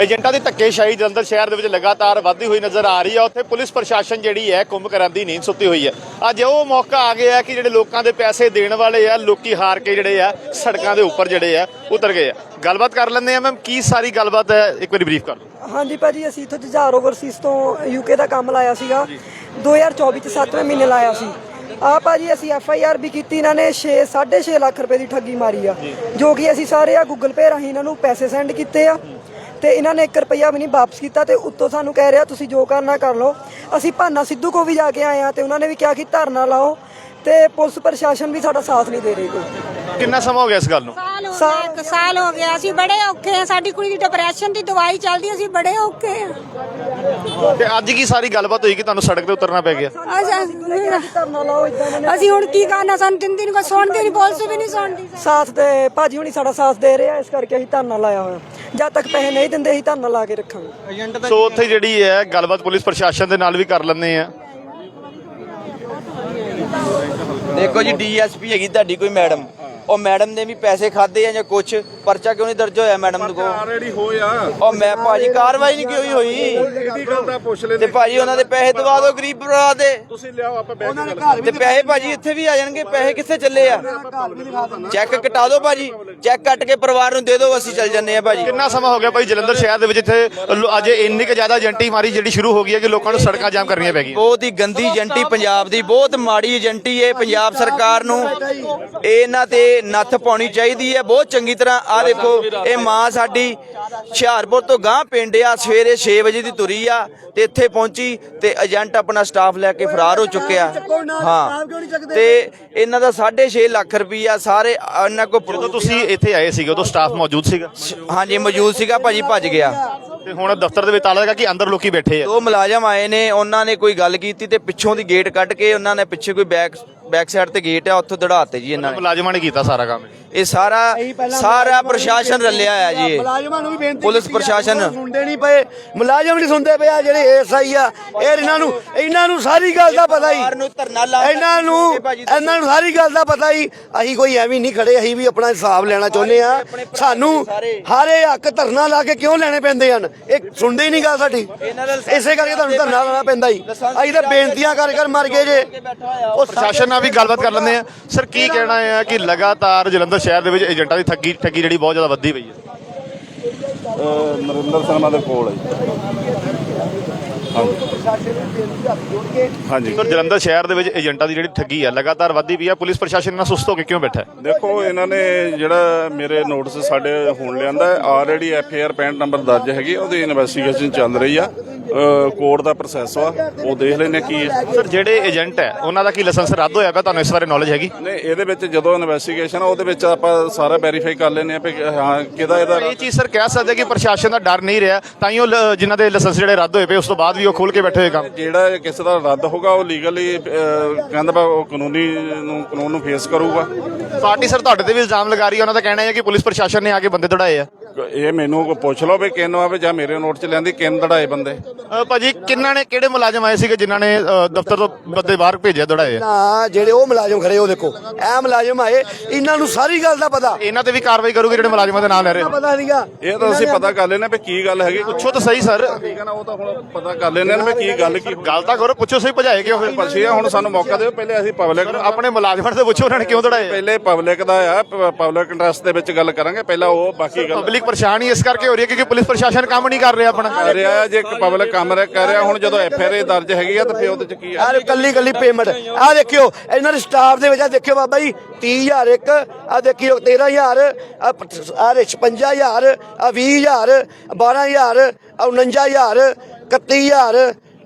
ਏਜੰਟਾਂ ਦੀ ਧੱਕੇਸ਼ਾਹੀ ਜਲੰਧਰ ਸ਼ਹਿਰ ਦੇ ਵਿੱਚ ਲਗਾਤਾਰ ਵੱਧਦੀ ਹੋਈ ਨਜ਼ਰ ਆ ਰਹੀ ਹੈ ਉੱਥੇ ਪੁਲਿਸ ਪ੍ਰਸ਼ਾਸਨ ਜਿਹੜੀ ਹੈ ਕੁੰਭ ਕਰਨ ਦੀ ਨੀਂਦ ਸੁੱਤੀ ਹੋਈ ਹੈ। ਅੱਜ ਉਹ ਮੌਕਾ ਆ ਗਿਆ ਕਿ ਜਿਹੜੇ ਲੋਕਾਂ ਦੇ ਪੈਸੇ ਦੇਣ ਵਾਲੇ ਆ ਲੋਕੀ ਹਾਰ ਕੇ ਜਿਹੜੇ ਆ ਸੜਕਾਂ ਦੇ ਉੱਪਰ ਜਿਹੜੇ ਆ ਉਤਰ ਗਏ ਆ। ਗੱਲਬਾਤ ਕਰ ਲੈਂਦੇ ਆ ਮੈਮ ਕੀ ਸਾਰੀ ਗੱਲਬਾਤ ਹੈ? ਇੱਕ ਵਾਰੀ ਬਰੀਫ ਕਰ ਦਿਓ। ਹਾਂਜੀ ਭਾਜੀ ਅਸੀਂ ਇੱਥੋਂ ਜੁਝਾਰ ਓਵਰਸੀਜ਼ ਤੋਂ ਯੂਕੇ ਦਾ ਕੰਮ ਲਾਇਆ ਸੀਗਾ। 2024 ਚ 7ਵੇਂ ਮਹੀਨੇ ਲਾਇਆ ਸੀ। ਆ ਭਾਜੀ ਅਸੀਂ ਐਫ ਆਈ ਆਰ ਵੀ ਕੀਤੀ ਇਹਨਾਂ ਨੇ 6 6.5 ਲੱਖ ਰੁਪਏ ਦੀ ਠੱਗੀ ਮਾਰੀ ਆ। ਜੋ। ਕਿ ਅਸੀਂ ਸਾਰੇ ਆ ਗੂਗਲ ਪੇ ਰਾਹੀਂ ਇਹਨਾਂ ਨੂੰ ਪੈਸੇ ਸੈਂਡ ਕੀਤੇ ਆ। ਤੇ ਇਹਨਾਂ ਨੇ 1 ਰੁਪਈਆ ਵੀ ਨਹੀਂ ਵਾਪਸ ਕੀਤਾ ਤੇ ਉੱਤੋਂ ਸਾਨੂੰ ਕਹਿ ਰਿਹਾ ਤੁਸੀਂ ਜੋ ਕਰਨਾ ਕਰ ਲਓ। ਅਸੀਂ ਭਾਨਾ ਸਿੱਧੂ ਕੋ ਵੀ ਜਾ ਕੇ ਆਏ ਆ ਤੇ ਉਹਨਾਂ ਨੇ ਵੀ ਕਿਹਾ ਕਿ ਧਰਨਾ ਲਾਓ। ਤੇ ਪੁਲਿਸ ਪ੍ਰਸ਼ਾਸਨ ਵੀ ਸਾਡਾ ਸਾਥ ਨਹੀਂ ਦੇ ਰਹੀ ਕੋਈ। ਕਿੰਨਾ ਸਮਾਂ ਹੋ ਗਿਆ ਇਸ ਗੱਲ ਨੂੰ? ਸਾਲ ਹੋ ਗਿਆ ਇੱਕ ਸਾਲ ਹੋ ਗਿਆ। ਅਸੀਂ ਬੜੇ ਔਖੇ ਆ ਸਾਡੀ ਕੁੜੀ ਦੀ ਡਿਪਰੈਸ਼ਨ ਦੀ ਦਵਾਈ ਚੱਲਦੀ ਅਸੀਂ ਬੜੇ ਔਖੇ ਆ ਤੇ ਅੱਜ ਕੀ ਸਾਰੀ ਗੱਲਬਾਤ ਹੋਈ ਕਿ ਤੁਹਾਨੂੰ ਸੜਕ ਤੇ ਉਤਰਨਾ ਪੈ ਗਿਆ? ਧਰਨਾ ਲਾਓ ਇਦਾਂ ਅਸੀਂ ਹੁਣ ਕੀ ਕਰਨਾ? ਸਾਨੂੰ ਤਿੰਨ ਦਿਨ ਕੋ ਸੁਣਦੀ ਨਹੀਂ ਪੁਲਿਸ ਵੀ ਨਹੀਂ ਸੁਣਦੀ। ਸਾਥ ਤੇ ਭਾਜੀ ਹੁਣੀ ਸਾਡਾ ਸਾਥ ਦੇ ਰਹੇ ਆ ਇਸ ਕਰਕੇ ਅਸੀਂ ਧਰਨਾ ਲਾਇਆ ਹੋਇਆ। ਜਦ ਤੱਕ ਪੈਸੇ ਨਹੀਂ ਦਿੰਦੇ ਅਸੀਂ ਧਰਨਾ ਲਾ ਕੇ ਰੱਖਾਂਗੇ। ਸੋ ਉੱਥੇ ਜਿਹੜੀ ਹੈ ਗੱਲਬਾਤ ਪੁਲਿਸ ਪ੍ਰਸ਼ਾਸਨ ਦੇ ਨਾਲ ਵੀ ਕਰ ਲੈਂਦੇ ਆ। ਦੇਖੋ ਜੀ ਡੀਐਸਪੀ ਹੈਗੀ ਤੁਹਾਡੀ ਕੋਈ ਮੈਡਮ। ਉਹ ਮੈਡਮ ਨੇ ਵੀ ਪੈਸੇ ਖਾਦੇ ਆ ਜਾਂ ਕੁਛ ਪਰਚਾ ਕਿਉਂ ਨਹੀਂ ਦਰਜ ਹੋਇਆ ਮੈਡਮ ਨੂੰ? ਕੋ ਆਲਰੇਡੀ ਹੋਇਆ। ਉਹ ਮੈਂ ਭਾਜੀ ਕਾਰਵਾਈ ਨਹੀਂ ਕਿਉਂ ਹੋਈ? ਇਹਦੀ ਗੱਲ ਪੁੱਛ ਤੇ ਭਾਜੀ ਉਹਨਾਂ ਦੇ ਪੈਸੇ ਦਵਾ ਦਿਓ ਗਰੀਬ ਭਰਾ ਦੇ। ਤੁਸੀਂ ਲਿਆਓ ਆਪਾਂ ਬੈਠ ਕੇ ਗੱਲ ਤੇ ਪੈਸੇ ਭਾਜੀ ਇੱਥੇ ਵੀ ਆ ਜਾਣਗੇ ਪੈਸੇ ਕਿੱਥੇ ਚੱਲੇ ਆ? ਚੈੱਕ ਕਟਾ ਦਿਓ ਭਾਜੀ ਚੈੱਕ ਕੱਟ ਕੇ ਪਰਿਵਾਰ ਨੂੰ ਦੇ ਦਿਓ ਅਸੀਂ ਚੱਲ ਜੰਨੇ ਆ ਭਾਜੀ। ਕਿੰਨਾ ਸਮਾਂ ਹੋ ਗਿਆ ਭਾਈ ਜਲੰਧਰ ਸ਼ਹਿਰ ਦੇ ਵਿੱਚ ਇੱਥੇ ਲੋ- ਅੱਜ ਇੰਨੀ ਕੁ ਜ਼ਿਆਦਾ ਏਜੰਟੀ ਮਾਰੀ ਜਿਹੜੀ ਸ਼ੁਰੂ ਹੋ ਗਈ ਹੈ ਕਿ ਲੋਕਾਂ ਨੂੰ ਸੜਕਾਂ ਜਾਮ ਕਰਨੀਆਂ ਪੈ ਗਈਆਂ। ਬਹੁਤ ਹੀ ਗੰਦੀ ਏਜੰਟੀ ਪੰਜਾਬ ਦੀ ਬਹੁਤ ਮਾੜੀ ਏਜੰਟੀ ਹੈ ਪੰਜਾਬ ਸਰਕਾਰ ਨੂੰ। ਇਹਨਾਂ ਤੇ ਨੱਥ ਪਾਉਣੀ ਚਾਹੀਦੀ ਹੈ। ਬਹੁਤ ਚੰਗੀ ਤਰ੍ਹਾਂ ਆ ਦੇਖੋ ਇਹ ਮਾਂ ਸਾਡੀ ਹੁਸ਼ਿਆਰਪੁਰ ਤੋਂ ਗਾਂ ਪਿੰਡ ਆ ਸਵੇਰੇ 6 ਵਜੇ ਦੀ ਤੁਰੀ ਆ ਤੇ ਇੱਥੇ ਪਹੁੰਚੀ ਤੇ ਏਜੰਟ ਆਪਣਾ ਸਟਾਫ ਲੈ ਕੇ ਫਰਾਰ ਹੋ ਚੁੱਕਿਆ। ਹਾਂ ਤੇ ਇਹਨਾਂ ਦਾ 6.5 ਲੱਖ ਰੁਪਈਆ ਸਾਰੇ ਇਹਨਾਂ ਕੋ ਜਦੋਂ ਤੁਸੀਂ ਇੱਥੇ ਆਏ ਸੀਗੇ ਉਦੋਂ ਸਟਾਫ ਮੌਜੂਦ ਸੀਗਾ? ਹਾਂਜੀ ਮੌਜੂਦ ਸੀਗਾ ਭਾਜੀ ਭੱਜ ਗਿਆ। ਤੇ ਹੁਣ ਦਫ਼ਤਰ ਦੇ ਵਿੱਚ ਤਾਲਾ ਲਗਾ ਕਿ ਅੰਦਰ ਲੋਕੀ ਬੈਠੇ ਆ। ਦੋ ਮੁਲਾਜ਼ਮ ਆਏ ਨੇ ਉਹਨਾਂ ਨੇ ਕੋਈ ਗੱਲ ਕੀਤੀ ਤੇ ਪਿੱਛੋਂ ਦੀ ਗੇਟ ਕੱਢ ਕੇ ਉਹਨਾਂ ਨੇ ਪਿੱਛੇ ਕੋਈ ਬੈਕ ਬੈਕ ਸਾਈਡ ਤੇ ਗੇਟ ਆ ਉੱਥੋਂ ਦੜਾਤੇ ਜੀ ਇਹਨਾਂ ਨੇ। ਮੁਲਾਜ਼ਮਾਂ ਨੇ ਕੀਤਾ ਸਾਰਾ ਕੰਮ। ਇਹ ਸਾਰਾ ਸਾਰਾ ਪ੍ਰਸ਼ਾਸਨ ਰੱਲਿਆ ਆ ਜੀ। ਇਹ। ਮੁਲਾਜ਼ਮਾਂ ਨੂੰ ਵੀ ਬੇਨਤੀ ਪੁਲਿਸ ਪ੍ਰਸ਼ਾਸਨ। ਸੁਣਦੇ ਨਹੀਂ ਪਏ। ਮੁਲਾਜ਼ਮ ਨਹੀਂ ਸੁਣਦੇ ਪਏ ਆ ਜਿਹੜੇ ਐਸਆਈ ਆ। ਇਹ ਇਹਨਾਂ ਨੂੰ ਇਹਨਾਂ ਨੂੰ ਸਾਰੀ ਗੱਲ ਦਾ ਪਤਾ ਹੀ। ਪਰਿਵਾਰ ਨੂੰ ਧਰਨਾ ਲਾ ਇਹਨਾਂ ਨੂੰ ਇਹਨਾਂ ਨੂੰ ਸਾਰੀ ਗੱਲ ਦਾ ਪਤਾ ਹੀ। ਅਸੀਂ ਕੋਈ ਐਵੇਂ ਨਹੀਂ ਖੜੇ ਅਸੀਂ ਵੀ ਆਪਣਾ ਹਿਸਾਬ ਲੈਣਾ ਚਾਹੁੰਦੇ ਆ ਸਾਨੂੰ ਹਾਰੇ ਹੱਕ ਧਰਨਾ ਲਾ ਕੇ ਕਿਉਂ ਲੈਣੇ ਪੈਂਦੇ ਹਨ? ਇਹ ਸੁਣਦੇ ਹੀ ਨਹੀਂ ਗੱਲ ਸਾਡੀ। ਇਸੇ ਕਰਕੇ ਤੁਹਾਨੂੰ ਧਰਨਾ ਲਾਣਾ ਪੈਂਦਾ ਹੀ। ਅਸੀਂ ਤਾਂ ਬੇਨਤੀਆਂ ਕਰ ਕਰ ਮਰ ਗਏ ਜੇ। ਉਹ ਪ੍ਰਸ਼ਾਸਨ ਨਾਲ ਵੀ ਗੱਲਬਾਤ ਕਰ ਲੈਂਦੇ ਆ ਸਰ ਕੀ ਕਹਿਣਾ ਹੈ ਕਿ ਲਗਾਤਾਰ ਜਲੰਧਰ ਸ਼ਹਿਰ ਦੇ ਵਿੱਚ ਏਜੰਟਾਂ ਦੀ ਠੱਗੀ ਠੱਗੀ ਜਿਹੜੀ ਬਹੁਤ ਜ਼ਿਆਦਾ ਵੱਧਦੀ ਪਈ ਹੈ? ਨਰਿੰਦਰ ਸ਼ਰਮਾ ਦੇ ਕੋਲ ਹੈ ਹਾਂਜੀ। ਹਾਂਜੀ। ਸਰ ਜਲੰਧਰ ਸ਼ਹਿਰ ਦੇ ਵਿੱਚ ਏਜੰਟਾਂ ਦੀ ਜਿਹੜੀ ਠੱਗੀ ਹੈ ਲਗਾਤਾਰ ਵੱਧਦੀ ਪਈ ਹੈ ਪੁਲਿਸ ਪ੍ਰਸ਼ਾਸਨ ਨਾਲ ਸੁਸਤ ਹੋ ਕੇ ਕਿਉਂ ਬੈਠਾ ਹੈ? ਦੇਖੋ ਇਹਨਾਂ ਨੇ ਜਿਹੜਾ ਮੇਰੇ ਨੋਟਿਸ ਸਾਡੇ ਹੁਣ ਲਿਆਂਦਾ already F I R 65 number ਦਰਜ ਹੈਗੀ ਉਹਦੀ ਇਨਵੈਸਟੀਗੇਸ਼ਨ ਚੱਲ ਰਹੀ ਆ। ਕੋਰਟ ਦਾ ਪ੍ਰੋਸੈਸ ਵਾ ਉਹ ਦੇਖ ਲੈਨੇ ਕੀ ਹੈ। ਸਰ ਜਿਹੜੇ ਏਜੰਟ ਹੈ ਉਹਨਾਂ ਦਾ ਕੀ ਲਾਇਸੈਂਸ ਰੱਦ ਹੋਇਆ ਪਿਆ? ਤੁਹਾਨੂੰ ਇਸ ਬਾਰੇ ਨੌਲੇਜ ਹੈਗੀ? ਨਹੀਂ ਇਹਦੇ ਵਿੱਚ ਜਦੋਂ ਇਨਵੈਸਟੀਗੇਸ਼ਨ ਆ ਉਹਦੇ ਵਿੱਚ ਆਪਾਂ ਸਾਰਾ ਵੈਰੀਫਾਈ ਕਰ ਲੈਨੇ ਆ ਵੀ ਹਾਂ ਕਿਹਦਾ ਇਹਦਾ ਇਹ ਚੀਜ਼ ਸਰ ਕਹਿ ਸਕਦੇ ਕਿ ਪ੍ਰਸ਼ਾਸਨ ਦਾ ਡਰ ਨਹੀਂ ਰਿਹਾ ਤਾਂ ਹੀ ਉਹ ਜਿਨ੍ਹਾਂ ਦੇ ਲਾਇਸੈਂਸ ਜਿਹੜੇ ਰੱਦ ਹੋਏ ਪਏ ਉਸ ਤੋਂ ਬਾਅਦ ਵੀ ਉਹ ਖੋਲ ਕੇ ਬੈਠੇ ਹੋਏ ਕੰਮ ਜਿਹੜਾ ਕਿਸੇ ਦਾ ਰੱਦ ਹੋਗਾ ਉਹ ਲੀਗਲੀ ਕਹਿੰਦਾ ਵਾ ਉਹ ਕਾਨੂੰਨੀ ਨੂੰ ਕਾਨੂੰਨ ਨੂੰ ਫੇਸ ਕਰੂਗਾ। ਪਾਰਟੀ ਸਰ ਤੁਹਾਡੇ ਤੇ ਵੀ ਇਲਜ਼ਾਮ ਲਗਾ ਰਹੀ ਹੈ। ਉਹਨਾਂ ਦਾ ਕਹਿਣਾ ਹੈ ਕਿ ਪੁਲਿਸ ਪ੍ਰਸ਼ਾਸਨ ਨੇ ਆ ਕੇ ਬੰਦੇ ਦੜਾਏ ਆ। ਇਹ ਮੈਨੂੰ ਪੁੱਛ ਲਓ ਵੀ ਕਿੰਨ ਆਵੇ ਜਾਂ ਮੇਰੇ ਨੋਟ ਚ ਲੈਂਦੀ ਕਿੰਨ ਦੜਾਏ ਬੰਦੇ? ਅ, ਭਾਜੀ ਕਿੰਨਾਂ ਨੇ ਕਿਹੜੇ ਮੁਲਾਜ਼ਮ ਆਏ ਸੀਗੇ ਜਿਨ੍ਹਾਂ ਨੇ ਅ, ਦਫ਼ਤਰ ਤੋਂ ਬੰਦੇ ਬਾਹਰ ਭੇਜਿਆ ਦੜਾਏ ਆ? ਨਾ ਜਿਹੜੇ ਉਹ ਮੁਲਾਜ਼ਮ ਖੜੇ ਉਹ ਦੇਖੋ ਇਹ ਮੁਲਾਜ਼ਮ ਆਏ ਇਹਨਾਂ ਨੂੰ ਸਾਰੀ ਗੱਲ ਦਾ ਪਤਾ। ਇਹਨਾਂ ਤੇ ਵੀ ਕਾਰਵਾਈ ਕਰੋਗੇ ਜਿਹੜੇ ਮੁਲਾਜ਼ਮਾਂ ਦੇ ਨਾਮ ਲੈ ਰਹੇ ਹੋ ਪਤਾ ਨਹੀਂਗਾ ਇਹ ਤਾਂ ਅਸੀਂ ਪਤਾ ਕਰ ਲੈਨੇ ਵੀ ਕੀ ਗੱਲ ਹੈਗੀ। ਪੁੱਛੋ ਤਾਂ ਸਹੀ ਸਰ। ਠੀਕ ਹੈ ਨਾ ਉਹ ਤਾਂ ਹੁਣ ਪਤਾ ਕਰ ਲੈਨੇ ਨੇ ਵੀ ਕੀ ਗੱਲ ਕੀ ਗੱਲ ਤਾਂ ਕਰੋ ਪੁੱਛੋ ਸਹੀ ਭਜਾਏ ਕਿਉਂ ਫਿਰ? ਪਛੀ ਆ ਹੁਣ ਸਾਨੂੰ ਮੌਕਾ ਦਿਓ ਪਹਿਲੇ ਅਸੀਂ ਪਬਲਿਕ ਆਪਣੇ ਮੁਲਾਜ਼ਮਾਂ ਤੋਂ ਪੁੱਛੋ ਉਹਨਾਂ ਨੇ ਕਿਉਂ ਦੜਾਏ ਪਹਿਲੇ ਪਬਲਿਕ ਦਾ ਆ ਪਬਲਿਕ ਇੰਟਰਸਟ ਦੇ ਵਿੱਚ ਗੱਲ ਕਰਾਂਗੇ ਪਹਿਲਾਂ ਉਹ ਬਾਕੀ ਗੱਲ ਪਬਲਿਕ ਪਰੇਸ਼ਾਨ ਹੀ ਇਸ ਕਰਕੇ ਹੋ ਰਹੀ ਹੈ ਕਿਉਂਕਿ ਪੁਲਿਸ ਪ੍ਰਸ਼ਾਸਨ ਕੰਮ ਨਹੀਂ ਕਰ ਰਿਹਾ ਆਪਣਾ। ਕਰ ਰਿਹਾ ਆ, ਜੇ ਇੱਕ ਪਬਲਿਕ ਕੰਮ ਰ- ਕਰ ਰਿਹਾ ਹੁਣ ਜਦੋਂ ਐਫ ਆਰ ਆਈ ਦਰਜ ਹੈਗੀ ਆ ਤਾਂ ਫਿਰ ਉਹਦੇ ਚ ਕੀ ਆ? ਯਾਰ ਕੱਲੀ ਕੱਲੀ ਪੇਮੈਂਟ ਆ ਦੇਖਿਓ ਇਹਨਾਂ ਦੇ ਸਟਾਫ ਦੇ ਵਿੱਚ ਆ ਦੇਖਿਓ ਬਾਬਾ ਜੀ 30000 ਇੱਕ ਆ ਦੇਖਿਓ 13000 ਆ 56000 ਆ 20000 12000 ਆ 49000 31000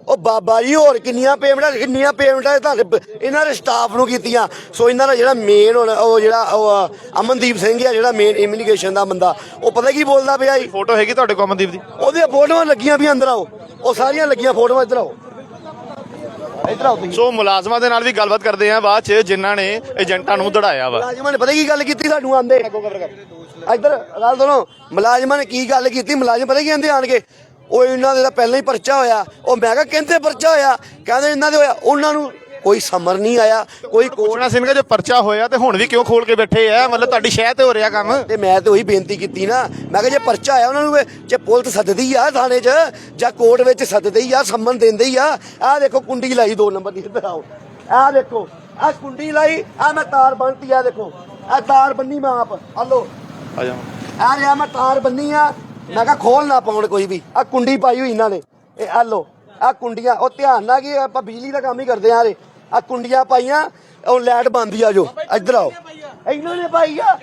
ਉਹ ਬਾਬਾ ਜੀ ਹੋਰ ਕਿੰਨੀਆਂ ਪੇਮੈਂਟਾਂ ਕਿੰਨੀਆਂ ਪੇਮੈਂਟਾਂ ਤੁਹਾਡੇ ਇਹਨਾਂ ਦੇ ਸਟਾਫ ਨੂੰ ਕੀਤੀਆਂ। ਸੋ ਇਹਨਾਂ ਦਾ ਜਿਹੜਾ ਮੇਨ ਹੁਣ ਉਹ ਜਿਹੜਾ ਉਹ ਅਮਨਦੀਪ ਸਿੰਘ ਆ ਜਿਹੜਾ ਮੇਨ ਇਮੀਗ੍ਰੇਸ਼ਨ ਦਾ ਬੰਦਾ ਉਹ ਪਤਾ ਕੀ ਬੋਲਦਾ ਪਿਆ ਜੀ? ਫੋਟੋ ਹੈਗੀ ਤੁਹਾਡੇ ਕੋਲ ਅਮਨਦੀਪ ਦੀ? ਉਹਦੀਆਂ ਫੋਟੋਆਂ ਲੱਗੀਆਂ ਵੀ ਅੰਦਰ ਆਓ। ਉਹ ਸਾਰੀਆਂ ਲੱਗੀਆਂ ਫੋਟੋਆਂ ਇੱਧਰ ਆਓ। ਸੋ ਮੁਲਾਜ਼ਮਾਂ ਦੇ ਨਾਲ ਵੀ ਗੱਲਬਾਤ ਕਰਦੇ ਆ ਬਾਅਦ ਚ ਜਿਨ੍ਹਾਂ ਨੇ ਏਜੰਟਾਂ ਨੂੰ ਦੜਾਇਆ ਵਾ। ਮੁਲਾਜ਼ਮਾਂ ਨੇ ਪਤਾ ਕੀ ਗੱਲ ਕੀਤੀ ਸਾਨੂੰ ਆਂਦੇ? ਇੱਧਰ ਗੱਲ ਸੁਣੋ ਮੁਲਾਜ਼ਮਾਂ ਨੇ ਕੀ ਗੱਲ ਕੀਤੀ? ਮੁਲਾਜ਼ਮ ਪਤਾ ਕੀ ਕਹਿੰਦੇ ਆਣ ਕੇ ਉਹ ਇਹਨਾਂ ਦੇ ਤਾਂ ਪਹਿਲਾਂ ਹੀ ਪਰਚਾ ਹੋਇਆ। ਉਹ ਮੈਂ ਕਿਹਾ ਕਹਿੰਦੇ ਪਰਚਾ ਹੋਇਆ? ਕਹਿੰਦੇ ਇਹਨਾਂ ਦੇ ਹੋਇਆ। ਉਹਨਾਂ ਨੂੰ ਕੋਈ ਸਮਰ ਨਹੀਂ ਆਇਆ। ਕੋਈ ਪੁੱਛਣਾ ਸਿੰਘ ਜੇ ਪਰਚਾ ਹੋਇਆ ਤੇ ਹੁਣ ਵੀ ਕਿਉਂ ਖੋਲ ਕੇ ਬੈਠੇ ਆ? ਮਤਲਬ ਤੁਹਾਡੀ ਸ਼ਹਿ ਤੇ ਹੋ ਰਿਹਾ ਕੰਮ। ਤੇ ਮੈਂ ਤੇ ਉਹੀ ਬੇਨਤੀ ਕੀਤੀ ਨਾ। ਮੈਂ ਕਿਹਾ ਜੇ ਪਰਚਾ ਆਇਆ ਉਹਨਾਂ ਨੂੰ ਜੇ ਪੁਲਿਸ ਸੱਦਦੀ ਆ ਥਾਣੇ 'ਚ ਜਾਂ ਕੋਰਟ ਵਿੱਚ ਸੱਦਦੇ ਆ ਸੰਮਨ ਦਿੰਦੇ ਆ ਆਹ ਦੇਖੋ ਕੁੰਡੀ ਲਾਈ ਦੋ ਨੰਬਰ ਦੀ ਇੱਧਰ ਆਓ। ਆਹ ਦੇਖੋ ਆਹ ਕੁੰਡੀ ਲਾਈ ਆ ਮੈਂ ਤਾਰ ਬੰਨਤੀ ਆ ਦੇਖੋ। ਆਹ ਤਾਰ ਬੰਨੀ ਮੈਂ ਆਪ ਆ ਲੋ ਆ ਜਾ ਆ ਰਿਹਾ ਮੈਂ ਤਾਰ ਬੰਨੀ ਆ ਮੈਂ ਕਿਹਾ ਖੋਲ ਨਾ ਪਾਉਣ ਕੋਈ ਵੀ। ਆ ਕੁੰਡੀ ਪਾਈ ਹੋਈ ਇਹਨਾਂ ਨੇ। ਇਹ ਆ ਲੋ ਆ ਕੁੰਡੀਆਂ ਉਹ ਧਿਆਨ ਨਾਲ ਕਿ ਆਪਾਂ ਬਿਜਲੀ ਦਾ ਕੰਮ ਹੀ ਕਰਦੇ ਆ ਰੇ। ਆ ਕੁੰਡੀਆਂ ਪਾਈਆਂ ਉਹ ਲਾਈਟ ਬੰਦੀ ਆ ਜੋ ਇੱਧਰ ਆਓ। ਇਹਨਾਂ ਨੇ ਪਾਈ ਆ।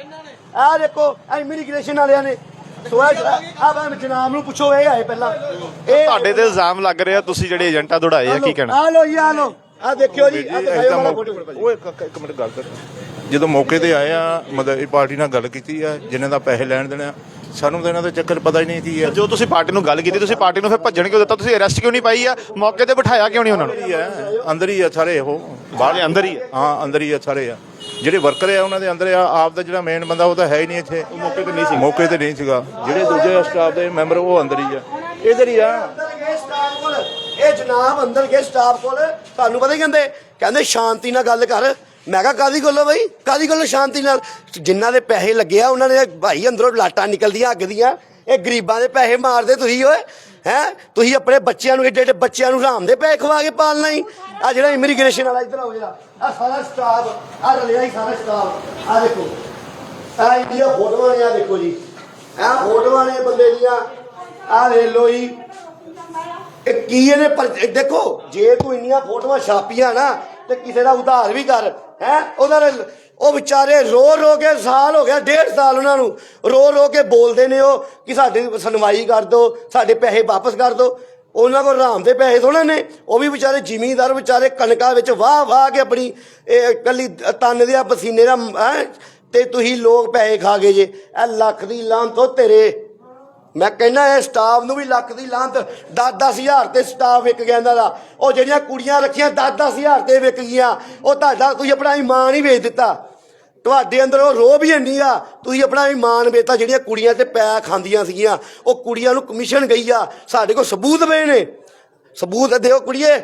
ਆ ਦੇਖੋ ਆ ਇਮੀਗ੍ਰੇਸ਼ਨ ਵਾਲਿਆਂ ਨੇ। ਸੋ ਆ ਆ ਮੈਂ ਜਨਾਬ ਨੂੰ ਪੁੱਛੋ ਇਹ ਆਏ ਪਹਿਲਾਂ। ਇਹ ਤੁਹਾਡੇ ਤੇ ਇਲਜ਼ਾਮ ਲੱਗ ਰਿਹਾ ਤੁਸੀਂ ਜਿਹੜੇ ਏਜੰਟਾਂ ਦੌੜਾਏ ਆ ਕੀ ਕਹਿਣਾ? ਆ ਲੋ ਜੀ ਆ ਲੋ ਆ ਦੇਖਿਓ ਜੀ ਆ ਇਹ ਦਿਖਾਇਓ ਤਾਂ ਵਾਲਾ ਮੌਕੇ- ਫੋਟੋ ਭਾਜੀ ਉਹ ਇੱਕ ਇੱਕ ਮਿੰਟ ਗੱਲ ਕਰ। ਜਦੋਂ ਮੌਕੇ ਤੇ ਆਏ ਆ ਮਤਲਬ ਇਹ ਪਾਰਟੀ ਨਾਲ ਗੱਲ ਕੀਤੀ ਆ ਜਿਨ੍ਹਾਂ ਦਾ ਪੈਸੇ ਲੈਣ ਦੇਣਾ ਸਾਨੂੰ ਤਾਂ ਇਹਨਾਂ ਦੇ ਚੱਕਰ ਪਤਾ ਹੀ ਨਹੀਂ ਕੀ ਆ ਜੋ ਤੁਸੀਂ ਪਾਰਟੀ ਨੂੰ ਗੱਲ ਕੀਤੀ ਤੁਸੀਂ ਪਾਰਟੀ ਨੂੰ ਫਿਰ ਭੱਜਣ ਕਿਉਂ ਦਿੱਤਾ? ਤੁਸੀਂ ਅਰੈਸਟ ਕਿਉਂ ਨਹੀਂ ਪਾਈ ਆ? ਮੌਕੇ ਤੇ ਬਿਠਾਇਆ ਕਿਉਂ ਨਹੀਂ ਉਹਨਾਂ ਨੂੰ? ਅੰਦਰ ਹੀ ਆ ਅੰਦਰ ਹੀ ਆ ਸਾਰੇ ਉਹ। ਬਾਹਰ ਅੰਦਰ ਹੀ ਆ ਹਾਂ ਅੰਦਰ ਹੀ ਆ ਸਾਰੇ ਆ। ਜਿਹੜੇ ਵਰਕਰ ਆ ਉਹਨਾਂ ਦੇ ਅੰਦਰ ਆ ਆਪ ਦਾ ਜਿਹੜਾ ਮੇਨ ਬੰਦਾ ਉਹ ਤਾਂ ਹੈ ਹੀ ਨਹੀਂ ਇੱਥੇ। ਮੌਕੇ ਤੇ ਨਹੀਂ ਸੀ ਮੌਕੇ ਤੇ ਨਹੀਂ ਸੀਗਾ। ਜਿਹੜੇ ਦੂਜੇ ਸਟਾਫ ਦੇ ਮੈਂਬਰ ਉਹ ਅੰਦਰ ਹੀ ਆ। ਇਧਰ ਹੀ ਆ। ਅੰਦਰ ਗਏ ਸਟਾਫ ਕੋਲ ਇਹ ਜਨਾਬ ਅੰਦਰ ਗਏ ਸਟਾਫ ਕੋਲ। ਤੁਹਾਨੂੰ ਪਤਾ ਹੀ ਕਹਿੰਦੇ ਕਹਿੰਦੇ ਸ਼ਾਂਤੀ ਨਾਲ ਗੱਲ ਕਰ। ਮੈਂ ਕਿਹਾ ਕਾਦੀ ਗੱਲੋਂ ਬਈ? ਕਾਦੀ ਗੱਲੋਂ ਸ਼ਾਂਤੀ ਨਾਲ? ਜਿਨ੍ਹਾਂ ਦੇ ਪੈਸੇ ਲੱਗੇ ਉਹਨਾਂ ਦੇ ਭਾਈ ਅੰਦਰੋਂ ਲਾਟਾਂ ਨਿਕਲਦੀਆਂ ਅੱਗ ਦੀਆਂ। ਇਹ ਗਰੀਬਾਂ ਦੇ ਪੈਸੇ ਮਾਰਦੇ ਤੁਸੀਂ ਓਏ, ਹੈ? ਤੁਸੀਂ ਆਪਣੇ ਬੱਚਿਆਂ ਨੂੰ ਏਡੇ ਏਡੇ ਬੱਚਿਆਂ ਨੂੰ ਹਰਾਮ ਦੇ ਪੈਸੇ ਖਵਾ ਕੇ ਪਾਲਣਾ ਹੀ ਆ ਜਿਹੜਾ ਇਮੀਗ੍ਰੇਸ਼ਨ ਵਾਲਾ ਇੱਧਰ ਆਓ ਜਿਹੜਾ ਆ ਸਾਰਾ ਸਟਾਫ ਆ ਰਲਿਆ ਹੀ ਸਾਰਾ ਸਟਾਫ ਆ ਦੇਖੋ ਆ ਇੰਡੀਆ ਫੋਟੋਆਂ ਨੇ ਆ ਦੇਖੋ ਜੀ। ਆ ਫੋਟੋਆਂ ਨੇ ਬੰਦੇ ਦੀਆਂ। ਆ ਵੇਖ ਲੋ ਜੀ। ਇਹ ਕੀ ਇਹਨੇ ਪਰ- ਦੇਖੋ, ਜੇ ਤੂੰ ਇੰਨੀਆਂ ਫੋਟੋਆਂ ਛਾਪੀਆਂ ਨਾ ਤੇ ਕਿਸੇ ਦਾ ਉਧਾਰ ਵੀ ਕਰ, ਹੈ? ਉਹਦਾ ਰ- ਉਹ ਵਿਚਾਰੇ ਰੋ ਰੋ ਕੇ ਸਾਲ ਹੋ ਗਿਆ, ਡੇਢ ਸਾਲ ਉਹਨਾਂ ਨੂੰ ਰੋ ਰੋ ਕੇ ਬੋਲਦੇ ਨੇ ਉਹ ਕਿ ਸਾਡੀ ਸੁਣਵਾਈ ਕਰ ਦਿਓ ਸਾਡੇ ਪੈਸੇ ਵਾਪਸ ਕਰ ਦਿਓ ਉਹਨਾਂ ਕੋਲ ਆਰਾਮ ਦੇ ਪੈਸੇ ਥੋੜਾ ਨੇ, ਉਹ ਵੀ ਵਿਚਾਰੇ ਜ਼ਿਮੀਂਦਾਰ, ਵਿਚਾਰੇ ਕਣਕਾਂ ਵਿੱਚ ਵਾਹ ਵਾਹ ਕੇ ਆਪਣੀ, ਇਹ ਕੱਲੀ ਤਨ ਦੇ ਪਸੀਨੇ ਦਾ, ਹੈਂ? ਤੇ ਤੁਸੀਂ ਲੋਕ ਪੈਸੇ ਖਾ ਗਏ ਜੇ, ਇਹ ਲੱਖ ਦੀ ਲਾਂ ਤੋਂ ਤੇਰੇ। ਮੈਂ ਕਹਿੰਦਾ ਇਹ ਸਟਾਫ ਨੂੰ ਵੀ ਲੱਖ ਦੀ ਲਾਂਤ 10-10 ਹਜ਼ਾਰ ਤੇ ਸਟਾਫ ਵਿਕ ਗਿਆ ਇਹਨਾਂ ਦਾ। ਉਹ ਜਿਹੜੀਆਂ ਕੁੜੀਆਂ ਰੱਖੀਆਂ 10-10 ਹਜ਼ਾਰ ਤੇ ਵਿਕ ਗਈਆਂ। ਉਹ ਤੁਹਾਡਾ ਤੁਸੀਂ ਆਪਣਾ ਇਮਾਨ ਹੀ ਵੇਚ ਦਿੱਤਾ। ਤੁਹਾਡੇ ਅੰਦਰ ਉਹ ਰੋਹ ਵੀ ਇੰਨੀ ਆ, ਤੁਸੀਂ ਆਪਣਾ ਇਮਾਨ ਵੇਚਤਾ, ਜਿਹੜੀਆਂ ਕੁੜੀਆਂ ਤੇ ਪੈ ਖਾਂਦੀਆਂ ਸੀਗੀਆਂ। ਉਹ ਕੁੜੀਆਂ ਨੂੰ ਕਮਿਸ਼ਨ ਗਈ ਆ। ਸਾਡੇ ਕੋਲ ਸਬੂਤ ਪਏ ਨੇ। ਸਬੂਤ ਦਿਓ ਕੁੜੀਏ।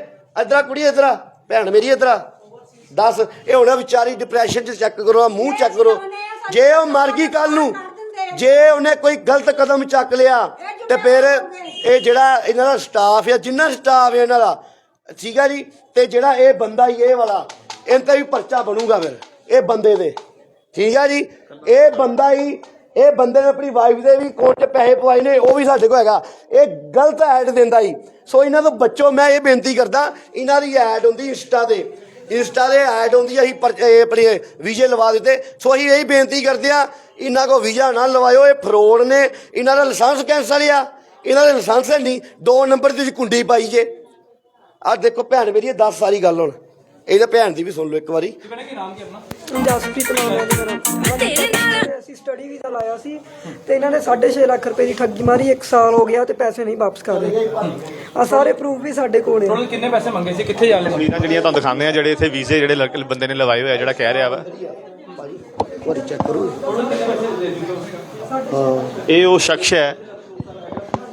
ਇਧਰਾ ਕੁੜੀਏ, ਇਧਰਾ ਭੈਣ ਮੇਰੀ ਇਧਰਾ ਦੱਸ, ਇਹ ਹੁਣ ਵਿਚਾਰੀ ਡਿਪਰੈਸ਼ਨ ਚ ਚੈੱਕ ਕਰੋ, ਆਹ ਮੂੰਹ ਚੈੱਕ ਕਰੋ। ਜੇ ਉਹ ਮਰ ਗਈ ਕੱਲ ਨੂੰ ਜੇ ਉਹਨੇ ਕੋਈ ਗਲਤ ਕਦਮ ਚੱਕ ਲਿਆ ਤੇ ਫਿਰ ਇਹ ਜਿਹੜਾ ਇਹਨਾਂ ਦਾ ਸਟਾਫ ਆ ਜਿੰਨਾ ਸਟਾਫ ਹੈ ਇਹਨਾਂ ਦਾ ਠੀਕ ਆ ਜੀ? ਤੇ ਜਿਹੜਾ ਇਹ ਬੰਦਾ ਹੀ ਇਹ ਵਾਲਾ ਇਹਨਾਂ ਤੇ ਵੀ ਪਰਚਾ ਬਣੂਗਾ ਫਿਰ ਇਹ ਬੰਦੇ ਦੇ। ਠੀਕ ਆ ਜੀ? ਇਹ ਬੰਦਾ ਹੀ ਇਹ ਬੰਦੇ ਨੇ ਆਪਣੀ ਵਾਈਫ ਦੇ ਵੀ ਕੋਟ 'ਚ ਪੈਸੇ ਪਵਾਏ ਨੇ ਉਹ ਵੀ ਸਾਡੇ ਕੋਲ ਹੈਗਾ। ਇਹ ਗਲਤ ਐਡ ਦਿੰਦਾ ਹੀ ਸੋ ਇਹਨਾਂ ਤੋਂ ਬੱਚੋ ਮੈਂ ਇਹ ਬੇਨਤੀ ਕਰਦਾ ਇਹਨਾਂ ਦੀ ਐਡ ਹੁੰਦੀ ਇੰਸਟਾ ਤੇ। ਇੰਸਟਾ ਦੇ ਐਡ ਆਉਂਦੀ ਆ, ਅਸੀਂ ਪਰ- ਇਹ ਆਪਣੇ ਵੀਜ਼ੇ ਲਵਾ ਦਿੱਤੇ। ਸੋ ਅਸੀਂ ਇਹੀ ਬੇਨਤੀ ਕਰਦੇ ਆ ਇਹਨਾਂ ਕੋ ਵੀਜ਼ਾ ਨਾ ਲਵਾਇਓ ਇਹ ਫਰੋਡ ਨੇ। ਇਹਨਾਂ ਦਾ ਲਾਇਸੈਂਸ ਕੈਂਸਲ ਆ। ਇਹਨਾਂ ਦਾ ਲਾਇਸੈਂਸ ਹੈ ਨਹੀਂ। ਦੋ ਨੰਬਰ ਦੀ ਤੁਸੀਂ ਕੁੰਡੀ ਪਾਈ ਜੇ। ਆ ਦੇਖੋ ਭੈਣ ਮੇਰੀ ਇਹ 10 ਸਾਰੀ ਗੱਲ ਹੁਣ। ਇਹਦਾ ਭੈਣ ਦੀ ਵੀ ਸੁਣ ਲਓ ਇੱਕ ਵਾਰੀ। ਜਸਪ੍ਰੀਤ ਨਾਮ ਹੈ ਜੀ ਮੇਰਾ। ਅਸੀਂ ਸਟੱਡੀ ਵੀਜ਼ਾ ਲਾਇਆ ਸੀ ਤੇ ਇਹਨਾਂ ਨੇ 6.5 ਲੱਖ ਰੁਪਏ ਦੀ ਠੱਗੀ ਮਾਰੀ 1 ਸਾਲ ਹੋ ਗਿਆ ਤੇ ਪੈਸੇ ਨਹੀਂ ਵਾਪਸ ਕਰ ਰਹੇ। ਆ ਸਾਰੇ ਪ੍ਰੂਫ ਵੀ ਸਾਡੇ ਕੋਲ ਆ ਉਹਨਾਂ ਕਿੰਨੇ ਪੈਸੇ ਮੰਗੇ ਸੀ? ਕਿੱਥੇ ਜਾਣੇ ਤਸਵੀਰਾਂ ਜਿਹੜੀਆਂ ਤੁਹਾਨੂੰ ਦਿਖਾਉਂਦੇ ਆ ਜਿਹੜੇ ਇੱਥੇ ਵੀਜ਼ੇ ਜਿਹੜੇ ਲੜਕੇ- ਬੰਦੇ ਨੇ ਲਵਾਏ ਹੋਏ ਆ ਜਿਹੜਾ ਕਹਿ ਰਿਹਾ ਵਾ। ਇੱਕ ਵਾਰੀ ਚੈੱਕ ਕਰੋ। ਇਹ ਉਹ ਸ਼ਖਸ ਹੈ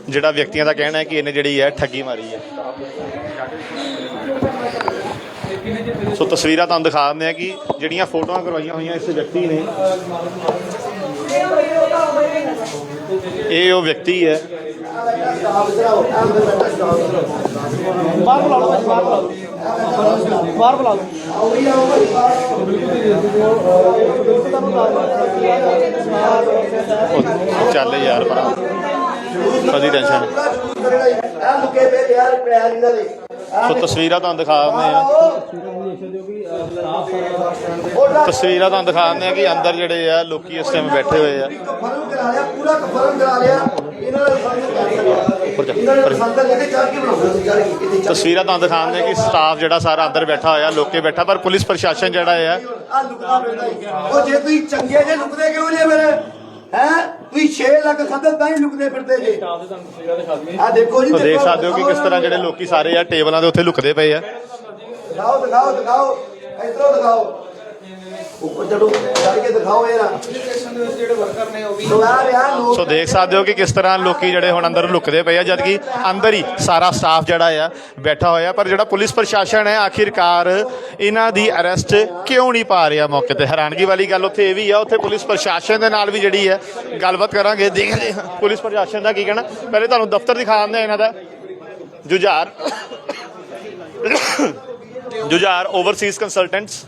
ਜਿਹੜਾ ਵਿਅਕਤੀਆਂ ਦਾ ਕਹਿਣਾ ਹੈ ਕਿ ਇਹਨੇ ਜਿਹੜੀ ਹੈ ਠੱਗੀ ਮਾਰੀ ਹੈ। ਸੋ ਤਸਵੀਰਾਂ ਤੁਹਾਨੂੰ ਦਿਖਾ ਦਿੰਦੇ ਆ ਕਿ ਜਿਹੜੀਆਂ ਫੋਟੋਆਂ ਕਰਵਾਈਆਂ ਹੋਈਆਂ ਇਸ ਵਿਅਕਤੀ ਨੇ। ਇਹ ਉਹ ਵਿਅਕਤੀ ਹੈ। ਉਹ ਚੱਲ ਯਾਰ ਭਰਾ ਕਦੀ ਟੈਨਸ਼ਨ ਨਹੀਂ ਆ ਲੁਕੇ ਪਏ ਯਾਰ ਪੈਰ ਇਹਨਾਂ ਦੇ ਸੋ ਤਸਵੀਰਾਂ ਤੁਹਾਨੂੰ ਦਿਖਾ ਦਿੰਦੇ ਆ ਤਸਵੀਰਾਂ ਤੁਹਾਨੂੰ ਦਿਖਾ ਦਿੰਦੇ ਆ ਕਿ ਅੰਦਰ ਜਿਹੜੇ ਆ ਲੋਕੀ ਇਸ ਟਾਈਮ ਬੈਠੇ ਹੋਏ ਆ। ਕਰਾ ਲਿਆ ਪੂਰਾ ਕਰਾ ਲਿਆ। ਇਹਨਾਂ ਦਾ ਤਸਵੀਰਾਂ ਤੁਹਾਨੂੰ ਦਿਖਾਉਂਦੇ ਆ ਕਿ ਸਟਾਫ ਜਿਹੜਾ ਸਾਰਾ ਅੰਦਰ ਬੈਠਾ ਹੋਇਆ ਲੋਕੇ ਬੈਠਾ ਪਰ ਪੁਲਿਸ ਪ੍ਰਸ਼ਾਸਨ ਜਿਹੜਾ ਹੈ ਆ। ਲੁਕਦਾ ਪੈਂਦਾ ਹੀ। ਉਹ ਜੇ ਤੁਸੀਂ ਚੰਗੇ ਜੇ ਲੁਕਦੇ ਕਿਉਂ ਜੇ ਮੇਰੇ ਹੈ? ਤੁਸੀਂ 6 ਲੱਖ ਖਾਦੇ ਤਾਂ ਹੀ ਲੁਕਦੇ ਫਿਰਦੇ ਜੇ। ਆ ਦੇਖੋ ਜੀ ਦੇਖੋ, ਸਕਦੇ ਹੋ ਕਿ ਕਿਸ ਤਰ੍ਹਾਂ ਜਿਹੜੇ ਲੋਕੀ ਸਾਰੇ ਆ ਟੇਬਲਾਂ ਦੇ ਉੱਤੇ ਲੁਕਦੇ ਪਏ ਆ। ਦਿਖਾਓ ਦਿਖਾਓ ਦਿਖਾਓ। ਇਧਰੋਂ ਦਿਖਾਓ। ਉੱਪਰ ਚੜੋ ਚੜ ਕੇ ਦਿਖਾਓ ਯਾਰ ਜਿਹੜੇ ਵਰਕਰ ਨੇ ਉਹ ਵੀ ਯਾਰ ਲੋਕ ਸੋ ਦੇਖ ਸਕਦੇ ਹੋ ਕਿ ਕਿਸ ਤਰ੍ਹਾਂ ਲੋਕੀ ਜਿਹੜੇ ਹੁਣ ਅੰਦਰ ਲੁਕਦੇ ਪਏ ਆ ਜਦ ਕਿ ਅੰਦਰ ਹੀ ਸਾਰਾ ਸਟਾਫ ਜਿਹੜਾ ਆ ਬੈਠਾ ਹੋਇਆ। ਪਰ ਜਿਹੜਾ ਪੁਲਿਸ ਪ੍ਰਸ਼ਾਸਨ ਹੈ ਆਖਿਰਕਾਰ ਇਹਨਾਂ ਦੀ ਅਰੈਸਟ ਕਿਉਂ ਨਹੀਂ ਪਾ ਰਿਹਾ ਮੌਕੇ ਤੇ? ਹੈਰਾਨਗੀ ਵਾਲੀ ਗੱਲ ਉੱਥੇ ਇਹ ਵੀ ਆ ਉੱਥੇ ਪੁਲਿਸ ਪ੍ਰਸ਼ਾਸਨ ਦੇ ਨਾਲ ਵੀ ਜਿਹੜੀ ਹੈ ਗੱਲਬਾਤ ਕਰਾਂਗੇ। ਦੇਖਦੇ ਹਾਂ ਪੁਲਿਸ ਪ੍ਰਸ਼ਾਸਨ ਦਾ ਕੀ ਕਹਿਣਾ। ਪਹਿਲੇ ਤੁਹਾਨੂੰ ਦਫ਼ਤਰ ਦਿਖਾ ਦਿੰਦੇ ਆ ਇਹਨਾਂ ਦਾ। ਜੁਝਾਰ। ਜੁਝਾਰ ਓਵਰਸੀਜ਼ ਕੰਸਲਟੈਂਟਸ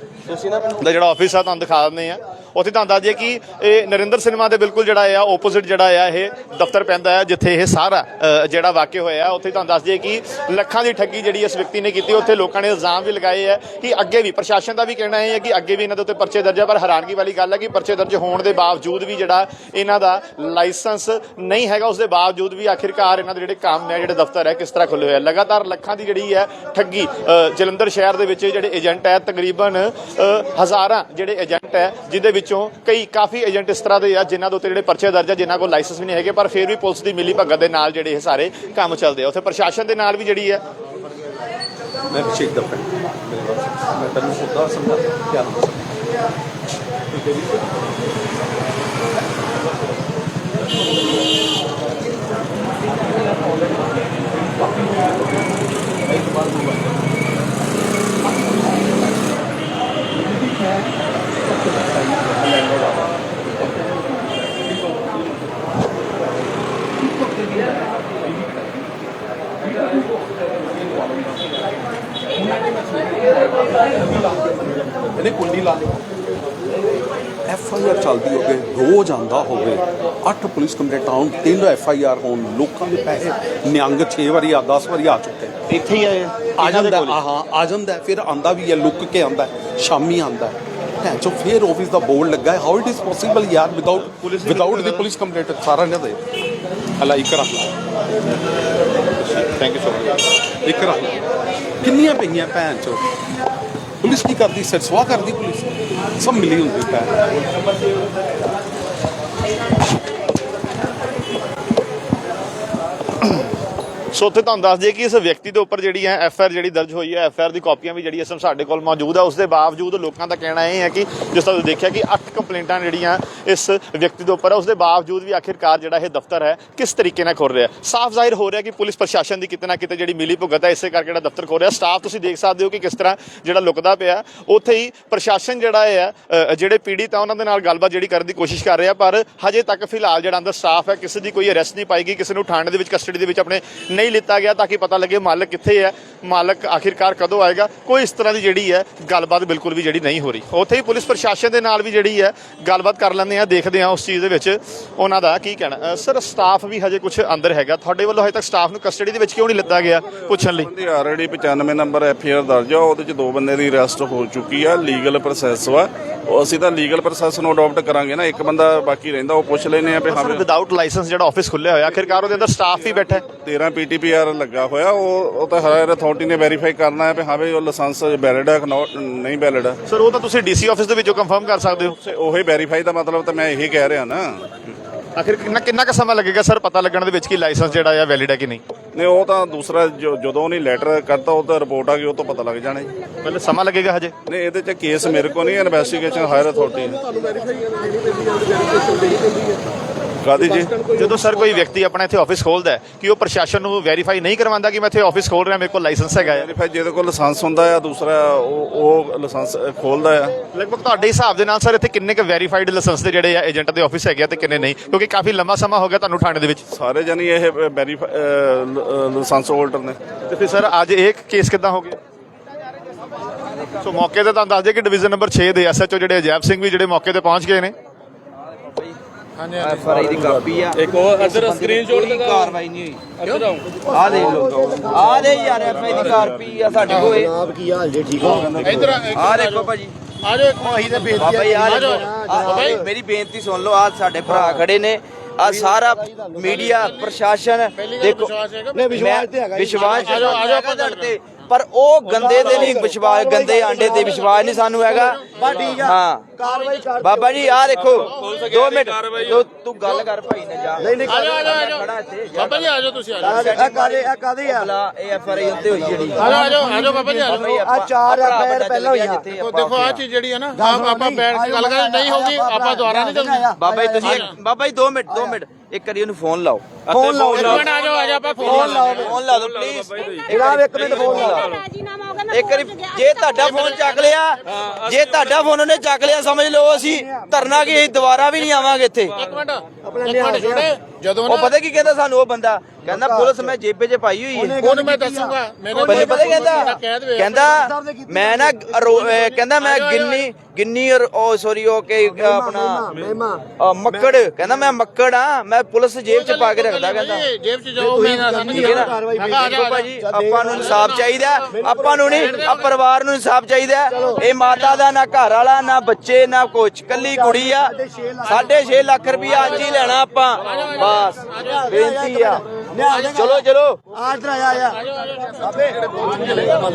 ਦਾ ਜਿਹੜਾ ਆਫਿਸ ਆ ਤੁਹਾਨੂੰ ਦਿਖਾ ਦਿੰਦੇ ਆ ਉੱਥੇ ਤੁਹਾਨੂੰ ਦੱਸ ਕਿ ਇਹ ਨਰਿੰਦਰ ਸਿਨੇਮਾ ਦੇ ਬਿਲਕੁਲ ਜਿਹੜਾ ਆ ਆਪੋਜ਼ਿਟ ਜਿਹੜਾ ਆ, ਇਹ ਦਫ਼ਤਰ ਪੈਂਦਾ ਹੈ, ਜਿੱਥੇ ਇਹ ਸਾਰਾ ਜਿਹੜਾ ਵਾਕਿਆ ਹੋਇਆ ਉੱਥੇ ਤੁਹਾਨੂੰ ਦੱਸ ਦਈਏ ਕਿ ਲੱਖਾਂ ਦੀ ਠੱਗੀ ਜਿਹੜੀ ਇਸ ਵਿਅਕਤੀ ਨੇ ਕੀਤੀ ਉੱਥੇ ਲੋਕਾਂ ਨੇ ਇਲਜ਼ਾਮ ਵੀ ਲਗਾਏ ਹੈ ਕਿ ਅੱਗੇ ਵੀ, ਪ੍ਰਸ਼ਾਸਨ ਦਾ ਵੀ ਕਹਿਣਾ ਇਹ ਹੈ ਕਿ ਅੱਗੇ ਵੀ ਇਹਨਾਂ ਦੇ ਉੱਤੇ ਪਰਚੇ ਦਰਜ ਹੈ, ਪਰ ਹੈਰਾਨਗੀ ਵਾਲੀ ਗੱਲ ਹੈ ਕਿ ਪਰਚੇ ਦਰਜ ਹੋਣ ਦੇ ਬਾਵਜੂਦ ਵੀ ਜਿਹੜਾ ਇਹਨਾਂ ਦਾ ਲਾਇਸੈਂਸ ਨਹੀਂ ਹੈਗਾ, ਉਸ ਦੇ ਬਾਵਜੂਦ ਵੀ ਆਖਿਰਕਾਰ ਇਹਨਾਂ ਦੇ ਜਿਹੜੇ ਕੰਮ ਨੇ, ਜਿਹੜੇ ਦਫ਼ਤਰ ਹੈ, ਕਿਸ ਤਰ੍ਹਾਂ ਖੁੱਲੇ ਹੋਏ ਆ। ਲਗਾਤਾਰ ਲੱਖਾਂ ਦੀ ਜਿਹੜੀ ਹੈ ਠੱਗੀ ਜਲੰਧਰ ਸ਼ਹਿਰ ਦੇ ਵਿੱਚ ਜਿਹੜੇ ਏਜੰਟ ਹੈ, ਤਕਰੀਬਨ ਹਜ਼ਾਰਾਂ ਜਿਹੜੇ ਏਜੰਟ ਹੈ, ਜਿਦੇ ਵਿੱਚੋਂ ਕਈ ਕਾਫੀ ਏਜੰਟ ਇਸ ਤਰ੍ਹਾਂ ਦੇ ਆ ਜਿਨ੍ਹਾਂ ਦੇ ਉੱਤੇ ਜਿਹੜੇ ਪਰਚੇ ਦਰਜ ਆ, ਜਿਨ੍ਹਾਂ ਕੋਲ ਲਾਇਸੈਂਸ ਵੀ ਨਹੀਂ ਹੈਗੇ, ਪਰ ਫਿਰ ਵੀ ਪੁਲਿਸ ਦੀ ਮਿਲੀ ਭਗਤ ਦੇ ਨਾਲ ਜਿਹੜੇ ਇਹ ਸਾਰੇ ਕੰਮ ਚੱਲਦੇ ਆ। ਉੱਥੇ ਪ੍ਰਸ਼ਾਸਨ ਦੇ ਨਾਲ ਵੀ ਜਿਹੜੀ ਹੈ ਮੈਂ ਅਭਿਸ਼ੇਕ ਦਾ ਮੈਂ ਤੈਨੂੰ ਸੁਦਾ ਸਮਝਾ ਕਿਆ ਇਹਨੇ ਕੁੰਡੀ ਲਾ ਲਈ। ਐਫ ਆਈ ਆਰ ਚੱਲਦੀ ਹੋਵੇ ਰੋਜ਼ ਆਂਦਾ ਹੋਵੇ। ਅੱਠ ਪੁਲਿਸ ਕੰਪਲੇਂਟ ਆਉਣ ਤਿੰਨ ਐਫ ਆਈ ਆਰ ਹੋਣ ਲੋਕਾਂ ਦੇ ਪੈਸੇ ਨਿਹੰਗ 6 ਵਾਰੀ ਆ 10 ਵਾਰੀ ਆ ਚੁੱਕੇ। ਇੱਥੇ ਹੀ ਆਏ ਆ ਜਾਂਦਾ ਹੈ, ਆ ਜਾਂਦਾ ਫਿਰ ਆਂਦਾ ਵੀ ਹੈ ਲੁੱਕ ਕੇ ਆਂਦਾ ਸ਼ਾਮੀ ਆਂਦਾ ਹੈ। ਭੈਣ ਚੋ ਫਿਰ ਆਫਿਸ ਦਾ ਬੋਰਡ ਲੱਗਾ ਹੈ। ਹਾਊ ਇਟ ਇਜ਼ ਪੋਸੀਬਲ ਯਾਰ without without the police complaint ਸਾਰਾ ਇਹਨਾਂ ਦੇ। ਹਲਾ ਇੱਕ ਰੱਖ ਥੈਂਕ ਯੂ ਸੋ ਮਚ ਇੱਕ ਰੱਖ ਕਿੰਨੀਆਂ ਪਈਆਂ ਭੈਣ ਚੋ? ਪੁਲਿਸ ਕੀ ਕਰਦੀ? ਸਰਸਵਾ ਕਰਦੀ ਪੁਲਿਸ? ਸਭ ਮਿਲੀ ਹੁੰਦੀ ਭੈਣ। ਸੋ ਉੱਥੇ ਤੁਹਾਨੂੰ ਦੱਸ ਦਈਏ ਕਿ ਇਸ ਵਿਅਕਤੀ ਦੇ ਉੱਪਰ ਜਿਹੜੀ ਹੈ ਐਫ ਆਰ ਜਿਹੜੀ ਦਰਜ ਹੋਈ ਹੈ ਐਫ ਆਰ ਦੀ ਕਾਪੀਆਂ ਵੀ ਜਿਹੜੀ ਇਸ ਸਮੇਂ ਸਾਡੇ ਕੋਲ ਮੌਜੂਦ ਹੈ ਉਸ ਦੇ ਬਾਵਜੂਦ ਲੋਕਾਂ ਦਾ ਕਹਿਣਾ ਇਹ ਹੈ ਕਿ ਜਿਸ ਤਰ੍ਹਾਂ ਤੁਸੀਂ ਦੇਖਿਆ ਕਿ 8 ਕੰਪਲੇਂਟਾਂ ਜਿਹੜੀਆਂ ਇਸ ਵਿਅਕਤੀ ਦੇ ਉੱਪਰ ਹੈ ਉਸ ਦੇ ਬਾਵਜੂਦ ਵੀ ਆਖਿਰਕਾਰ ਜਿਹੜਾ ਇਹ ਦਫ਼ਤਰ ਹੈ ਕਿਸ ਤਰੀਕੇ ਨਾਲ ਖੁੱਲ ਰਿਹਾ ਸਾਫ਼ ਜ਼ਾਹਿਰ ਹੋ ਰਿਹਾ ਕਿ ਪੁਲਿਸ ਪ੍ਰਸ਼ਾਸਨ ਦੀ ਕਿਤੇ ਨਾ ਕਿਤੇ ਜਿਹੜੀ ਮਿਲੀ ਭੁਗਤ ਹੈ, ਇਸੇ ਕਰਕੇ ਜਿਹੜਾ ਦਫ਼ਤਰ ਖੋਲ ਰਿਹਾ। ਸਟਾਫ ਤੁਸੀਂ ਦੇਖ ਸਕਦੇ ਹੋ ਕਿ ਕਿਸ ਤਰ੍ਹਾਂ ਜਿਹੜਾ ਲੁਕਦਾ ਪਿਆ, ਉੱਥੇ ਹੀ ਪ੍ਰਸ਼ਾਸਨ ਜਿਹੜਾ ਹੈ ਜਿਹੜੇ ਪੀੜਿਤ ਆ ਉਹਨਾਂ ਦੇ ਨਾਲ ਗੱਲਬਾਤ ਜਿਹੜੀ ਕਰਨ ਦੀ ਕੋਸ਼ਿਸ਼ ਕਰ ਰਿਹਾ, ਪਰ ਹਜੇ ਤੱਕ ਫਿਲਹਾਲ ਜਿਹੜਾ ਅੰਦਰ ਸਟਾਫ ਹੈ, ਕਿਸੇ ਦੀ ਕੋਈ ਅਰੈਸਟ ਨਹੀਂ ਪਾਈ ਗਈ, ਕਿਸੇ ਨੂੰ ਥਾਣੇ ਦੇ ਵਿੱਚ ਕਸਟਡੀ ਦੇ ਵਿੱਚ ਆਪਣੇ ਨਹੀਂ ਲਿੱਤਾ ਗਿਆ ਤਾਂ ਕਿ ਪਤਾ ਲੱਗੇ ਮਾਲਕ ਕਿੱਥੇ ਹੈ ਮਾਲਕ ਆਖਿਰਕਾਰ ਕਦੋਂ ਆਏਗਾ। ਕੋਈ ਇਸ ਤਰ੍ਹਾਂ ਦੀ ਜਿਹੜੀ ਹੈ ਗੱਲਬਾਤ ਬਿਲਕੁਲ ਵੀ ਜਿਹੜੀ ਨਹੀਂ ਹੋ ਰਹੀ। ਉੱਥੇ ਹੀ ਪੁਲਿਸ ਪ੍ਰਸ਼ਾਸਨ ਦੇ ਨਾਲ ਵੀ ਜਿਹੜੀ ਹੈ ਗੱਲਬਾਤ ਕਰ ਲੈਂਦੇ ਆ ਦੇਖਦੇ ਆ ਉਸ ਚੀਜ਼ ਦੇ ਵਿੱਚ ਉਹਨਾਂ ਦਾ ਕੀ ਕਹਿਣਾ। ਸਰ ਸਟਾਫ ਵੀ ਹਜੇ ਕੁਝ ਅੰਦਰ ਹੈਗਾ। ਤੁਹਾਡੇ ਵੱਲੋਂ ਹਜੇ ਤੱਕ ਸਟਾਫ ਨੂੰ ਕਸਟਡੀ ਦੇ ਵਿੱਚ ਕਿਉਂ ਨਹੀਂ ਲਿੱਤਾ ਗਿਆ ਪੁੱਛਣ ਲਈ? ਬੰਦੇ ਆਲਰੇਡੀ 95 ਨੰਬਰ ਐਫ ਆਰ ਦਰਜ ਆ ਉਹਦੇ ਚ ਦੋ ਬੰਦੇ ਦੀ ਅਰੈਸਟ ਹੋ ਚੁੱਕੀ ਆ ਲੀਗਲ ਪ੍ਰੋਸੈਸ ਵਾ। ਉਹ ਅਸੀਂ ਤਾਂ ਲੀਗਲ ਪ੍ਰੋਸੈਸ ਨੂੰ ਅਡਾਪਟ ਕਰਾਂਗੇ ਨਾ ਇੱਕ ਬੰਦਾ ਬਾਕੀ ਰਹਿੰਦਾ ਉਹ ਪੁੱਛ ਲੈਨੇ ਆ ਵੀ ਹਾਂ ਵਿਦਆਊਟ ਲਾਇਸੈਂਸ ਜਿਹੜਾ ਆਫਿਸ ਖੁੱਲਿਆ ਹੋਇਆ ਆਖਿਰਕਾਰ ਉਹਦੇ ਅੰਦਰ ਸਟਾਫ ਵੀ ਬੈਠਾ ਹੈ। 13 ਪੀਟੀਪੀਆਰ ਲੱਗਾ ਹੋਇਆ ਉਹ ਉਹ ਤਾਂ ਹਾਇਰ ਅਥਾਰਟੀ ਨੇ ਵੈਰੀਫਾਈ ਕਰਨਾ ਹੈ ਵੀ ਹਾਂ ਵੀ ਉਹ ਲਾਇਸੈਂਸ ਵੈਲਿਡ ਹੈ ਕਿ not- ਨਹੀਂ ਵੈਲਿਡ ਹੈ। ਸਰ ਉਹ ਤਾਂ ਤੁਸੀਂ ਡੀਸੀ ਆਫਿਸ ਦੇ ਵਿੱਚੋਂ ਕੰਫਰਮ ਕਰ ਸਕਦੇ ਹੋ। ਤੇ ਉਹੀ ਵੈਰੀਫਾਈ ਦਾ ਮਤਲਬ ਤਾਂ ਮੈਂ ਇਹੀ ਕਹਿ ਰਿਹਾ ਨਾ। ਆਖਿਰ ਕਿੰਨਾ ਕਿੰਨਾ ਕੁ ਸਮਾਂ ਲੱਗੇਗਾ ਸਰ ਪਤਾ ਲੱਗਣ ਦੇ ਵਿੱਚ ਕਿ ਲਾਇਸੈਂਸ ਜਿਹੜਾ ਆ ਵੈਲਿਡ ਹੈ ਕਿ ਨਹੀਂ? ਨਹੀਂ ਉਹ ਤਾਂ ਦੂਸਰਾ ਜੋ- ਜਦੋਂ ਉਹਨੇ ਲੈਟਰ ਕਰਤਾ ਉਹ ਤਾਂ ਰਿਪੋਰਟ ਆ ਗਈ ਉਹ ਤੋਂ ਪਤਾ ਲੱਗ ਜਾਣਾ ਜੀ। ਪਹਿਲੇ ਸਮਾਂ ਲੱਗੇਗਾ ਹਜੇ? ਨਹੀਂ ਇਹਦੇ ਚ ਕੇਸ ਮੇਰੇ ਕੋ ਨਹੀਂ ਇਨਵੈਸਟੀਗੇਸ਼ਨ ਹਾਇਰ ਅਥਾਰਟੀ ਕਾਦੀ ਜੀ ਜਦੋਂ ਸਰ ਕੋਈ ਵਿਅਕਤੀ ਆਪਣਾ ਇੱਥੇ ਆਫਿਸ ਖੋਲਦਾ ਹੈ ਕਿ ਉਹ ਪ੍ਰਸ਼ਾਸਨ ਨੂੰ ਵੈਰੀਫਾਈ ਨਹੀਂ ਕਰਵਾਉਂਦਾ ਕਿ ਮੈਂ ਇੱਥੇ ਆਫਿਸ ਖੋਲ ਰਿਹਾ ਮੇਰੇ ਕੋਲ ਲਾਇਸੈਂਸ ਹੈਗਾ ਹੈ। ਵੈਰੀਫਾਈ ਜਿਹਦੇ ਕੋਲ ਲਾਇਸੈਂਸ ਹੁੰਦਾ ਆ ਦੂਸਰਾ ਉਹ ਉਹ ਲਾਇਸੈਂਸ ਖੋਲਦਾ ਆ ਲਗਭਗ ਤੁਹਾਡੇ ਹਿਸਾਬ ਦੇ ਨਾਲ ਸਰ ਇੱਥੇ ਕਿੰਨੇ ਕੁ ਵੈਰੀਫਾਈਡ ਲਾਇਸੈਂਸ ਦੇ ਜਿਹੜੇ ਆ ਏਜੰਟ ਦੇ ਆਫਿਸ ਹੈਗੇ ਆ ਤੇ ਕਿੰਨੇ ਨਹੀਂ? ਕਿਉਂਕਿ ਕਾਫੀ ਲੰਮਾ ਸਮਾਂ ਹੋ ਗਿਆ ਤੁਹਾਨੂੰ ਥਾਣੇ ਦੇ ਵਿੱਚ। ਸਾਰੇ ਜਾਨੀ ਇਹ ਵੈਰੀਫਾਈ ਲਾਇਸੈਂਸ ਹੋਲਡਰ ਨੇ। ਤੇ ਫਿਰ ਸਰ ਅੱਜ ਇਹ ਕੇਸ ਕਿੱਦਾਂ ਹੋ ਗਿਆ? ਸੋ ਮੌਕੇ ਤੇ ਤੁਹਾਨੂੰ ਦੱਸ ਦਈਏ ਕਿ ਡਿਵੀਜ਼ਨ ਨੰਬਰ 6 ਦੇ ਐਸਐਚਓ ਜਿਹੜੇ ਅਜੈਬ ਸਿੰਘ ਵੀ ਜਿਹੜੇ ਮੌਕੇ ਤੇ ਪਹੁੰਚ ਗਏ ਨੇ। ਐਫ ਆਰ ਆਈ ਦੀ ਕਾਪੀ ਆ। ਇੱਕ ਉਹ ਅਦਰ ਸਕਰੀਨਸ਼ਾਟ ਤੇ ਕਾਰਵਾਈ ਨਹੀਂ ਹੋਈ। ਇੱਧਰ ਆਓ। ਆ ਦੇ ਲੋ ਆ ਦੇ ਯਾਰ ਐਫ ਆਈ ਦੀ ਕਾਪੀ ਆ ਸਾਡੇ ਕੋਲ। ਆਪ ਕੀ ਹਾਲ ਜੇ ਠੀਕ ਹੋ? ਆ ਦੇਖੋ ਭਾਜੀ। ਆ ਜਾਓ। ਇੱਕ ਵਾਹੀ ਤੇ ਬੇਇੱਜ਼ਤੀ ਬਾਬਾ ਯਾਰ ਆ- ਮੇਰੀ ਬੇਨਤੀ ਸੁਣ ਲਓ ਆ ਸਾਡੇ ਭਰਾ ਖੜੇ ਨੇ। ਆ ਸਾਰਾ ਮੀਡੀਆ ਪ੍ਰਸ਼ਾਸਨ ਦੇਖੋ ਨਹੀਂ, ਵਿਸ਼ਵਾਸ ਤੇ ਹੈਗਾ ਜੀ। ਵਿਸ਼ਵਾਸ ਆ ਜਾਓ ਆ ਜਾਓ ਤੇ ਪਰ ਉਹ ਗੰਦੇ ਤੇ ਨਹੀਂ ਵਿਸ਼ਵਾਸ ਗੰਦੇ ਆਂਡੇ ਤੇ ਵਿਸ਼ਵਾਸ ਨਹੀਂ ਸਾਨੂੰ ਹੈਗਾ। ਹਾਂ। ਕਾਰਵਾਈ ਕਰ ਬਾਬਾ ਜੀ ਆਹ ਦੇਖੋ 2 ਮਿੰਟ। ਤੂੰ- ਤੂੰ ਗੱਲ ਕਰ ਭਾਈ ਨੇ ਜਾ। ਨਹੀਂ ਨਹੀਂ ਆ ਜਾਓ ਆ ਜਾਓ ਆ ਜਾਓ ਖੜਾ ਇੱਥੇ। ਬਾਬਾ ਜੀ ਆ ਜਾਓ ਤੁਸੀਂ ਆ ਜਾਓ। ਇਹ ਕਾਦੇ ਇਹ ਕਾਦੇ ਆ? ਬਲਾ ਇਹ ਐਫ ਆਰ ਆਈ ਉੱਤੇ ਹੋਈ ਜਿਹੜੀ। ਆ ਜਾਓ ਆ ਜਾਓ ਆ ਜਾਓ ਬਾਬਾ ਜੀ ਆ ਆ ਚਾਰ ਵੱਡਾ ਪਹਿਲਾਂ ਆਪਾਂ ਦੇਖੋ ਆ। ਚੀਜ਼ ਜਿਹੜੀ ਹੈ ਨਾ ਆਪ ਆਪਾਂ ਬੈਠ ਕੇ ਗੱਲ ਕਰਾਂਗੇ ਨਹੀਂ ਹੋਗੀ ਆਪਾਂ ਦੁਬਾਰਾ ਨਹੀਂ ਚੱਲਦੇ ਬਾਬਾ ਜੀ ਤੁਸੀਂ ਬਾਬਾ ਜੀ 2 ਮਿੰਟ 2 ਮਿੰਟ। ਇੱਕ ਵਾਰੀ ਉਹਨੂੰ ਫੋਨ ਲਾਓ। ਫੋਨ ਲਾਓ ਇੱਕ ਮਿੰਟ ਆ ਜਾਓ ਆ ਜਾਓ ਆਪਾਂ ਫੋਨ ਲਾਓ। ਫੋਨ ਲਾ ਦਿਓ ਪਲੀਜ਼ ਜਨਾਬ ਇੱਕ ਮਿੰਟ ਫੋਨ ਲਾਓ। ਰਾਜੀਨਾਮਾ ਹੋ ਗਿਆ ਇੱਕ ਵਾਰੀ ਜੇ ਤੁਹਾਡਾ ਫੋਨ ਚੱਕ ਲਿਆ ਜੇ ਤੁਹਾਡਾ ਫੋਨ ਉਹਨੇ ਚੱਕ ਲਿਆ ਸਮਝ ਲਓ ਅਸੀਂ ਧਰਨਾ ਕੀ ਅਸੀਂ ਦੁਬਾਰਾ ਵੀ ਨਹੀਂ ਆਵਾਂਗੇ ਇੱਥੇ। ਇੱਕ ਮਿੰਟ ਇੱਕ ਮਿੰਟ ਛੋੜੇ ਜਦੋਂ ਉਹ ਪਤਾ ਕੀ ਕਹਿੰਦਾ ਸਾਨੂੰ ਉਹ ਬੰਦਾ? ਕਹਿੰਦਾ ਪੁਲਿਸ ਮੈਂ ਜੇਬੇ 'ਚ ਪਾਈ ਹੋਈ ਹੈ। ਉਹਨੂੰ ਮੈਂ ਦੱਸੂਗਾ ਮੇਰੇ ਬੰਦੇ ਪਤਾ ਕੀ ਕਹਿੰਦਾ? ਕਹਿੰਦਾ ਮੈਂ ਨਾ ਕਹਿੰਦਾ ਮੈਂ ਗਿੰਨੀ ਗਿੰਨੀ ਔਰ ਉਹ ਸੌਰੀ ਉਹ ਕਿ ਆਪਣਾ ਮੱਕੜ ਕਹਿੰਦਾ ਮੈਂ ਮੱਕੜ ਆ ਮੈਂ ਪੁਲਿਸ ਜੇਬ 'ਚ ਪਾ ਕੇ ਰੱਖਦਾ ਕਹਿੰਦਾ। ਜੇਬ 'ਚ ਜਾਓ ਮੈਂ ਨਾ ਸਾਨੂੰ ਠੀਕ ਹੈ ਨਾ ਜਾ। ਭਾਜੀ। ਆਪਾਂ ਨੂੰ ਇਨਸਾਫ ਚਾਹੀਦਾ। ਆਪਾਂ ਨੂੰ ਨਹੀਂ ਆ ਪਰਿਵਾਰ ਨੂੰ ਇਨਸਾਫ ਚਾਹੀਦਾ। ਇਹ ਮਾਤਾ ਦਾ ਨਾ ਘਰ ਵਾਲਾ ਨਾ ਬੱਚੇ ਨਾ ਕੁਛ। ਕੱਲੀ ਕੁੜੀ ਆ। 6.5 ਲੱਖ ਰੁਪਇਆ ਅੱਜ ਹੀ ਲੈਣਾ ਆਪਾਂ। ਬਸ ਬੇਨਤੀ ਆ। ਚਲੋ ਚਲੋ। ਆ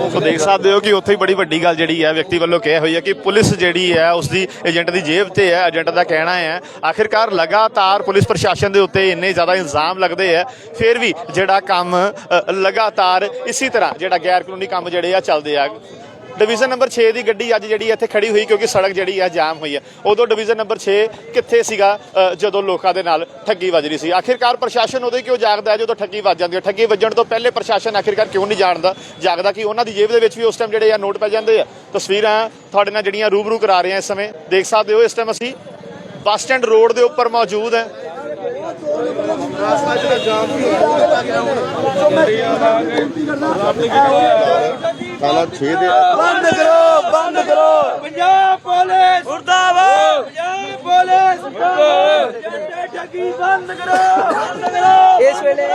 ਸੋ ਦੇਖ ਸਕਦੇ ਹੋ ਕਿ ਉੱਥੇ ਹੀ ਬੜੀ ਵੱਡੀ ਗੱਲ ਜਿਹੜੀ ਹੈ ਵਿਅਕਤੀ ਵੱਲੋਂ ਕਿਹਾ ਹੋਈ ਹੈ ਕਿ ਪੁਲਿਸ ਜਿਹੜੀ ਹੈ ਉਸ ਦੀ ਏਜੰਟ ਦੀ ਜੇਬ ਤੇ ਹੈ ਏਜੰਟ ਦਾ ਕਹਿਣਾ ਹੈ ਆਖਿਰਕਾਰ ਲਗਾਤਾਰ ਪੁਲਿਸ ਪ੍ਰਸ਼ਾਸਨ ਦੇ ਉੱਤੇ ਇੰਨੇ ਜ਼ਿਆਦਾ ਇਲਜ਼ਾਮ ਲੱਗਦੇ ਆ ਫਿਰ ਵੀ ਜਿਹੜਾ ਕੰਮ ਲਗਾਤਾਰ ਇਸੇ ਤਰ੍ਹਾਂ ਜਿਹੜਾ ਗੈਰ ਕਾਨੂੰਨੀ ਕੰਮ ਜਿਹੜੇ ਆ ਚੱਲਦੇ ਆ ਡਿਵੀਜ਼ਨ ਨੰਬਰ 6 ਦੀ ਗੱਡੀ ਅੱਜ ਜਿਹੜੀ ਇੱਥੇ ਖੜੀ ਹੋਈ ਕਿਉਂਕਿ ਸੜਕ ਜਿਹੜੀ ਆ ਜਾਮ ਹੋਈ ਹੈ ਉਦੋਂ ਡਿਵੀਜ਼ਨ ਨੰਬਰ 6 ਕਿੱਥੇ ਸੀਗਾ ਜਦੋਂ ਲੋਕਾਂ ਦੇ ਨਾਲ ਠੱਗੀ ਵੱਜ ਰਹੀ ਸੀ। ਆਖਿਰਕਾਰ ਪ੍ਰਸ਼ਾਸਨ ਉਦੋਂ ਹੀ ਕਿਉਂ ਜਾਗਦਾ ਜਦੋਂ ਠੱਗੀ ਵੱਜ ਜਾਂਦੀ ਹੈ? ਠੱਗੀ ਵੱਜਣ ਤੋਂ ਪਹਿਲੇ ਪ੍ਰਸ਼ਾਸਨ ਆਖਿਰਕਾਰ ਕਿਉਂ ਨਹੀਂ ਜਾਣਦਾ? ਜਾਗਦਾ ਕਿ ਉਹਨਾਂ ਦੀ ਜੇਬ ਦੇ ਵਿੱਚ ਵੀ ਉਸ ਟਾਈਮ ਜਿਹੜੇ ਆ ਨੋਟ ਪੈ ਜਾਂਦੇ ਆ। ਤਸਵੀਰਾਂ ਤੁਹਾਡੇ ਨਾਲ ਜਿਹੜੀਆਂ ਰੂਬਰੂ ਕਰਾ ਰਹੇ ਆ ਇਸ ਸਮੇਂ। ਦੇਖ ਸਕਦੇ ਹੋ ਇਸ ਟਾਈਮ ਅਸੀਂ ਬੱਸ ਸਟੈਂਡ ਰੋਡ ਦੇ ਉੱਪਰ ਮੌਜੂਦ ਹੈ। ਸਾਲਾ 6 ਦੇ ਬੰਦ ਕਰੋ ਬੰਦ ਕਰੋ। ਪੰਜਾਬ ਪੁਲਿਸ। ਮੁਰਦਾਬਾਦ। ਪੰਜਾਬ ਪੁਲਿਸ। ਮੁਰਦਾਬਾਦ ਠੱਗੀ ਬੰਦ ਕਰੋ। ਬੰਦ ਕਰੋ। ਇਸ ਵੇਲੇ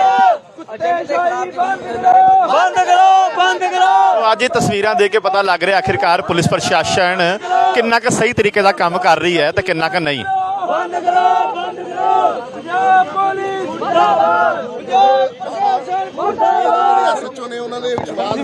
ਬੰਦ ਕਰੋ। ਬੰਦ ਕਰੋ ਤੋ ਅੱਜ ਇਹ ਤਸਵੀਰਾਂ ਦੇਖ ਕੇ ਪਤਾ ਲੱਗ ਰਿਹਾ ਆਖਿਰਕਾਰ ਪੁਲਿਸ ਪ੍ਰਸ਼ਾਸਨ ਕਿੰਨਾ ਕੁ ਸਹੀ ਤਰੀਕੇ ਦਾ ਕੰਮ ਕਰ ਰਹੀ ਹੈ ਤੇ ਕਿੰਨਾ ਕੁ ਨਹੀਂ। ਬੰਦ ਕਰੋ ਬੰਦ ਕਰੋ ਪੰਜਾਬ ਪੁਲਿਸ ਮੁਰਦਾਬਾਦ ਪੰਜਾਬ ਪ੍ਰਸ਼ਾਸਨ ਮੁਰਦਾਬਾਦ ਸੱਚੋ ਨੇ ਉਹਨਾਂ ਦੇ ਵਿਸ਼ਵਾਸ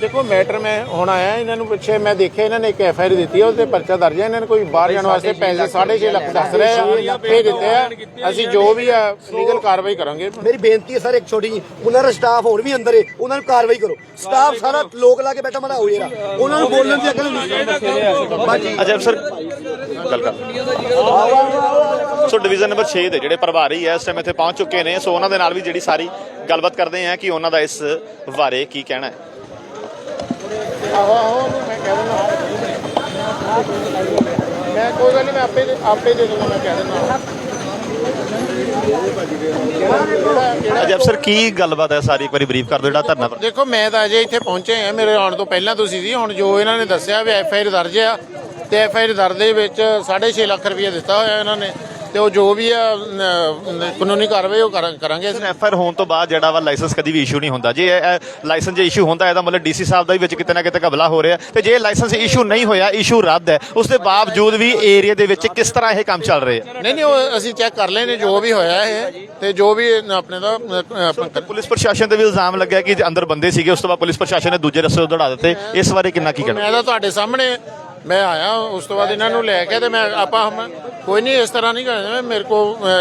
ਦੇਖੋ ਮੈਟਰ ਮੈਂ ਹੁਣ ਆਇਆ ਇਹਨਾਂ ਨੂੰ ਪਿੱਛੇ ਮੈਂ ਦੇਖਿਆ ਇਹਨਾਂ ਨੇ ਇੱਕ ਐਫ ਆਈ ਆਰ ਦਿੱਤੀ ਹੈ ਉਹਦੇ ਪਰਚਾ ਦਰਜ ਹੈ ਇਹਨਾਂ ਨੇ ਕੋਈ ਬਾਹਰ ਜਾਣ ਵਾਸਤੇ ਪੈਸੇ 6.5 ਲੱਖ ਦੱਸ ਰਹੇ ਆ ਇਹ ਦਿੱਤੇ ਆ ਅਸੀਂ ਜੋ ਵੀ ਲੀਗਲ ਕਾਰਵਾਈ ਕਰਾਂਗੇ। ਮੇਰੀ ਬੇਨਤੀ ਹੈ ਸਰ ਇੱਕ ਛੋਟੀ ਜੀ ਉਹਨਾਂ ਦਾ ਸਟਾਫ ਹੋਰ ਵੀ ਅੰਦਰ ਹੈ ਉਹਨਾਂ ਨੂੰ ਕਾਰਵਾਈ ਕਰੋ। ਸਟਾਫ ਸਾਰਾ ਲੋਕ ਲਾ ਕੇ ਬੈਠਾ ਮੜਾ ਹੋ ਜਾਏਗਾ। ਉਹਨਾਂ ਨੂੰ ਬੋਲਣ ਦੀ ਅਕਲ ਨਹੀਂ। ਬਾਜੀ ਅਜੇ ਅਫਸਰ ਗੱਲ ਕਰ। ਸੋ ਡਿਵੀਜ਼ਨ ਨੰਬਰ 6 ਦੇ ਜਿਹੜੇ ਪ੍ਰਭਾਰੀ ਹੈ ਇਸ ਟਾਈਮ ਇੱਥੇ ਪਹੁੰਚ ਚੁੱਕੇ ਨੇ। ਸੋ ਉਹਨਾਂ ਦੇ ਨਾਲ ਵੀ ਜਿਹੜੀ ਸਾਰੀ ਗੱਲਬਾਤ ਕਰਦੇ ਆ ਕਿ ਉਹਨਾਂ ਦਾ ਇਸ ਬਾਰੇ ਕੀ ਕਹਿਣਾ ਹੈ। ਆਹੋ ਆਹੋ ਮੈਂ ਕਹਿ ਦਿੰਦਾ ਮੈਂ ਕੋਈ ਗੱਲ ਨਹੀਂ ਮੈਂ ਆਪੇ ਆਪੇ ਦੇ ਦੂੰਗਾ ਮੈਂ ਕਹਿ ਦਿੰਦਾ। ਅਜੇ ਅਫਸਰ, ਕੀ ਗੱਲਬਾਤ ਹੈ? ਸਾਰੀ ਇੱਕ ਵਾਰੀ ਬਰੀਫ ਕਰ ਦਿਓ, ਜਿਹੜਾ ਧਰਨਾ ਪਰ ਦੇਖੋ, ਮੈਂ ਤਾਂ ਅਜੇ ਇੱਥੇ ਪਹੁੰਚੇ ਆ ਮੇਰੇ ਆਉਣ ਤੋਂ ਪਹਿਲਾਂ ਤੁਸੀਂ ਸੀ, ਹੁਣ ਜੋ ਇਹਨਾਂ ਨੇ ਦੱਸਿਆ ਵੀ ਐਫ ਆਈ ਆਰ ਦਰਜ ਆ, ਤੇ ਐਫ ਆਈ ਆਰ ਦਰਜ ਦੇ ਵਿੱਚ 6.5 ਲੱਖ ਰੁਪਏ ਦਿੱਤਾ ਹੋਇਆ ਇਹਨਾਂ ਨੇ। ਤੇ ਉਹ ਜੋ ਵੀ ਆ ਨ- ਕਾਨੂੰਨੀ ਕਾਰਵਾਈ ਉਹ ਕਰਾਂ- ਕਰਾਂਗੇ ਅਸੀਂ। ਐਫ ਆਰ ਹੋਣ ਤੋਂ ਬਾਅਦ ਜਿਹੜਾ ਵਾ ਲਾਇਸੈਂਸ ਕਦੀ ਵੀ ਇਸ਼ੂ ਨਹੀਂ ਹੁੰਦਾ। ਜੇ ਲਾਇਸੈਂਸ ਜੇ ਇਸ਼ੂ ਹੁੰਦਾ ਇਹਦਾ ਮਤਲਬ ਡੀਸੀ ਸਾਹਿਬ ਦਾ ਵੀ ਵਿੱਚ ਕਿਤੇ ਨਾ ਕਿਤੇ ਘਬਲਾ ਹੋ ਰਿਹਾ। ਤੇ ਜੇ ਲਾਇਸੈਂਸ ਇਸ਼ੂ ਨਹੀਂ ਹੋਇਆ ਇਸ਼ੂ ਰੱਦ ਹੈ। ਉਸ ਦੇ ਬਾਵਜੂਦ ਵੀ ਏਰੀਆ ਦੇ ਵਿੱਚ ਕਿਸ ਤਰ੍ਹਾਂ ਇਹ ਕੰਮ ਚੱਲ ਰਹੇ? ਨਹੀਂ ਨਹੀਂ ਉਹ ਅਸੀਂ ਚੈੱਕ ਕਰ ਲਏ ਨੇ ਜੋ ਵੀ ਹੋਇਆ ਇਹ। ਤੇ ਜੋ ਵੀ ਆਪਣੇ ਦਾ ਅ, ਪੁਲਿਸ ਪ੍ਰਸ਼ਾਸਨ ਤੇ ਵੀ ਇਲਜ਼ਾਮ ਲੱਗਿਆ ਕਿ ਅੰਦਰ ਬੰਦੇ ਸੀਗੇ ਉਸ ਤੋਂ ਬਾਅਦ ਪੁਲਿਸ ਪ੍ਰਸ਼ਾਸਨ ਨੇ ਦੂਜੇ ਰਸਤੇ ਦੌੜਾ ਦਿੱਤੇ। ਇਸ ਬਾਰੇ ਕਿੰਨਾ ਕੀ ਕਹਿਣਾ? ਮੈਂ ਤਾਂ ਤੁਹਾਡੇ ਸਾਹਮਣੇ ਮੈਂ ਆਇਆ ਉਸ ਤੋਂ ਬਾਅਦ ਇਹਨਾਂ ਨੂੰ ਲੈ ਕੇ ਤੇ ਮੈਂ ਆਪਾਂ ਹਮ- ਕੋਈ ਨਹੀਂ ਇਸ ਤਰ੍ਹਾਂ ਨਹੀਂ ਕਰਦੇ ਮੇਰੇ ਕੋ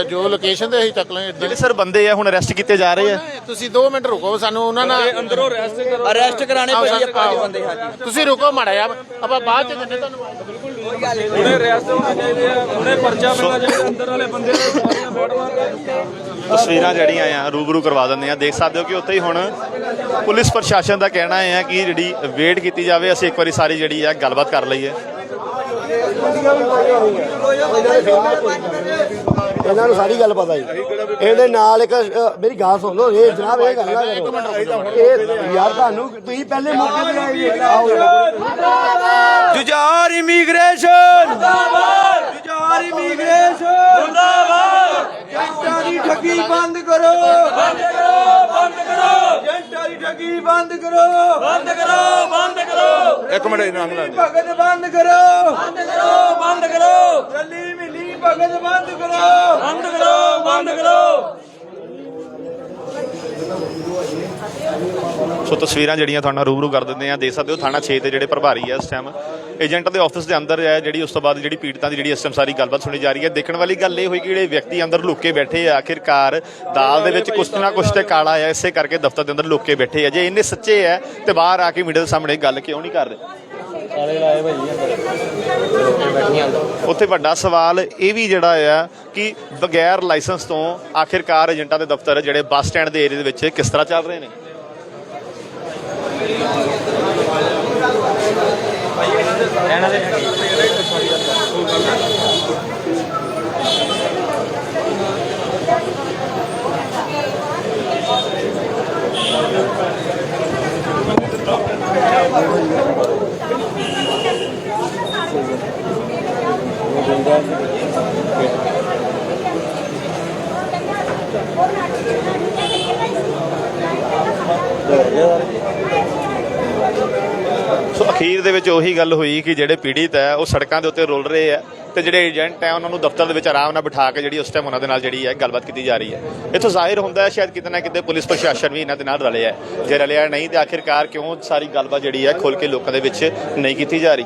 ਜੋ ਲੋਕੇਸ਼ਨ ਤੇ ਅਸੀਂ ਚੱਕ ਲਾਂਗੇ ਇੱਦਾਂ ਜਿਹੜੇ ਸਰ ਬੰਦੇ ਆ ਹੁਣ ਅਰੈਸਟ ਕੀਤੇ ਜਾ ਰਹੇ ਆ। ਤੁਸੀਂ 2 ਮਿੰਟ ਰੁਕੋ ਸਾਨੂੰ ਉਹਨਾਂ ਨਾਲ ਅੰਦਰੋਂ ਅਰੈਸਟ ਕਰਾਣੇ ਭਾਜੀ ਆਪਾਂ ਦੇ ਬੰਦੇ ਹਾਂਜੀ। ਤੁਸੀਂ ਰੁਕੋ ਮਾੜਾ ਜਿਹਾ ਆਪਾਂ ਬਾਅਦ ਚ ਦਿੰਦੇ ਤੁਹਾਨੂੰ। ਤਸਵੀਰਾਂ ਜਿਹੜੀਆਂ ਆ ਰੂਬਰੂ ਕਰਵਾ ਦਿੰਦੇ ਆ। ਦੇਖ ਸਕਦੇ ਹੋ ਕਿ ਉੱਥੇ ਹੀ ਹੁਣ ਪੁਲਿਸ ਪ੍ਰਸ਼ਾਸਨ ਦਾ ਕਹਿਣਾ ਹੈ ਕਿ ਜਿਹੜੀ ਵੇਟ ਕੀਤੀ ਜਾਵੇ ਅਸੀਂ ਇੱਕ ਵਾਰੀ ਸਾਰੀ ਜਿਹੜੀ ਆ ਗੱਲਬਾਤ ਕਰ ਲਈਏ। ਇਹਨਾਂ ਨੂੰ ਸਾਰੀ ਗੱਲ ਪਤਾ ਜੀ। ਇਹਦੇ ਨਾਲ ਇੱਕ ਅ, ਮੇਰੀ ਗੱਲ ਸੁਣ ਲਓ ਇਹ ਜਨਾਬ ਇਹ ਗੱਲ ਨਾ ਕਰੋ। ਇਹ ਯਾਰ ਤੁਹਾਨੂੰ ਤੁਸੀਂ ਪਹਿਲੇ ਮੌਕੇ ਤੇ ਆਏ ਜੀ। ਆਓ ਜੁਝਾਰ ਇਮੀਗ੍ਰੇਸ਼ਨ। ਮੁਰਦਾਬਾਦ ਜੁਝਾਰ ਇਮੀਗ੍ਰੇਸ਼ਨ। ਮੁਰਦਾਬਾਦ ਜੰਟਾਂ ਦੀ ਠੱਗੀ ਬੰਦ ਕਰੋ। ਬੰਦ ਕਰੋ ਬੰਦ ਕਰੋ। ਜੰਟਾਂ ਦੀ ਠੱਗੀ ਬੰਦ ਕਰੋ। ਬੰਦ ਕਰੋ ਬੰਦ ਕਰੋ। ਇੱਕ ਮਿੰਟ ਇਹਨਾਂ ਨੂੰ ਭਗਤ ਬੰਦ ਕਰੋ। ਬੰਦ ਕਰੋ। ਬੰਦ ਕਰੋ ਰੱਲੀ ਭਗਤ ਬੰਦ ਕਰੋ। ਬੰਦ ਕਰੋ ਬੰਦ ਕਰੋ। ਸੋ ਤਸਵੀਰਾਂ ਜਿਹੜੀਆਂ ਤੁਹਾਨੂੰ ਰੂਬਰੂ ਕਰ ਦਿੰਦੇ ਆ ਦੇਖ ਸਕਦੇ ਹੋ ਥਾਣਾ 6 ਤੇ ਜਿਹੜੇ ਪ੍ਰਭਾਰੀ ਆ ਇਸ ਟਾਈਮ ਏਜੰਟ ਦੇ ਆਫਿਸ ਦੇ ਅੰਦਰ ਹੈ ਜਿਹੜੀ ਉਸ ਤੋਂ ਬਾਅਦ ਜਿਹੜੀ ਪੀੜਤਾਂ ਦੀ ਜਿਹੜੀ ਇਸ ਟਾਈਮ ਸਾਰੀ ਗੱਲਬਾਤ ਸੁਣੀ ਜਾ ਰਹੀ ਹੈ। ਦੇਖਣ ਵਾਲੀ ਗੱਲ ਇਹ ਹੋਈ ਕਿ ਜਿਹੜੇ ਵਿਅਕਤੀ ਅੰਦਰ ਲੁੱਕੇ ਬੈਠੇ ਆ ਆਖਿਰਕਾਰ ਦਾਲ ਦੇ ਵਿੱਚ ਕੁਛ ਨਾ ਕੁਛ ਤੇ ਕਾਲਾ ਆ ਇਸੇ ਕਰਕੇ ਦਫ਼ਤਰ ਦੇ ਅੰਦਰ ਲੁੱਕੇ ਬੈਠੇ ਆ। ਜੇ ਇੰਨੇ ਸੱਚੇ ਆ ਤੇ ਬਾਹਰ ਆ ਕੇ ਮੀਡੀਆ ਦੇ ਸਾਹਮਣੇ ਗੱਲ ਕਿਉਂ ਨਹੀਂ ਕਰ ਰਹੇ ਉੱਥੇ ਵੱਡਾ ਸਵਾਲ ਇਹ ਵੀ ਜਿਹੜਾ ਆ ਕਿ ਬਗੈਰ ਲਾਇਸੈਂਸ ਤੋਂ ਆਖਿਰਕਾਰ ਏਜੰਟਾਂ ਦੇ ਦਫ਼ਤਰ ਜਿਹੜੇ ਬੱਸ ਸਟੈਂਡ ਦੇ ਏਰੀਆ ਦੇ ਵਿੱਚ ਕਿਸ ਤਰ੍ਹਾਂ ਚੱਲ ਰਹੇ ਨੇ? ਸੋ ਅਖੀਰ ਦੇ ਵਿੱਚ ਉਹੀ ਗੱਲ ਹੋਈ ਕਿ ਜਿਹੜੇ ਪੀੜਿਤ ਹੈ, ਉਹ ਸੜਕਾਂ ਦੇ ਉੱਤੇ ਰੁਲ ਰਹੇ ਆ ਤੇ ਜਿਹੜੇ ਏਜੰਟ ਹੈ, ਉਹਨਾਂ ਨੂੰ ਦਫ਼ਤਰ ਦੇ ਵਿੱਚ ਆਰਾਮ ਨਾਲ ਬਿਠਾ ਕੇ ਜਿਹੜੀ ਉਸ ਟਾਈਮ ਉਹਨਾਂ ਦੇ ਨਾਲ ਜਿਹੜੀ ਹੈ, ਗੱਲਬਾਤ ਕੀਤੀ ਜਾ ਰਹੀ ਹੈ। ਇੱਥੋਂ ਜ਼ਾਹਿਰ ਹੁੰਦਾ ਹੈ, ਸ਼ਾਇਦ ਕਿਤੇ ਨਾ ਕਿਤੇ ਪੁਲਿਸ ਪ੍ਰਸ਼ਾਸਨ ਵੀ ਇਹਨਾਂ ਦੇ ਨਾਲ ਰਲਿਆ ਹੈ। ਜੇ ਰਲਿਆ ਨਹੀਂ ਤੇ ਆਖਿਰਕਾਰ ਕਿਉਂ ਸਾਰੀ ਗੱਲਬਾਤ ਜਿਹੜੀ ਹੈ ਖੁੱਲ ਕੇ ਲੋਕਾਂ ਦੇ ਵਿੱਚ ਨਹੀਂ ਕੀਤੀ ਜਾ ਰਹੀ?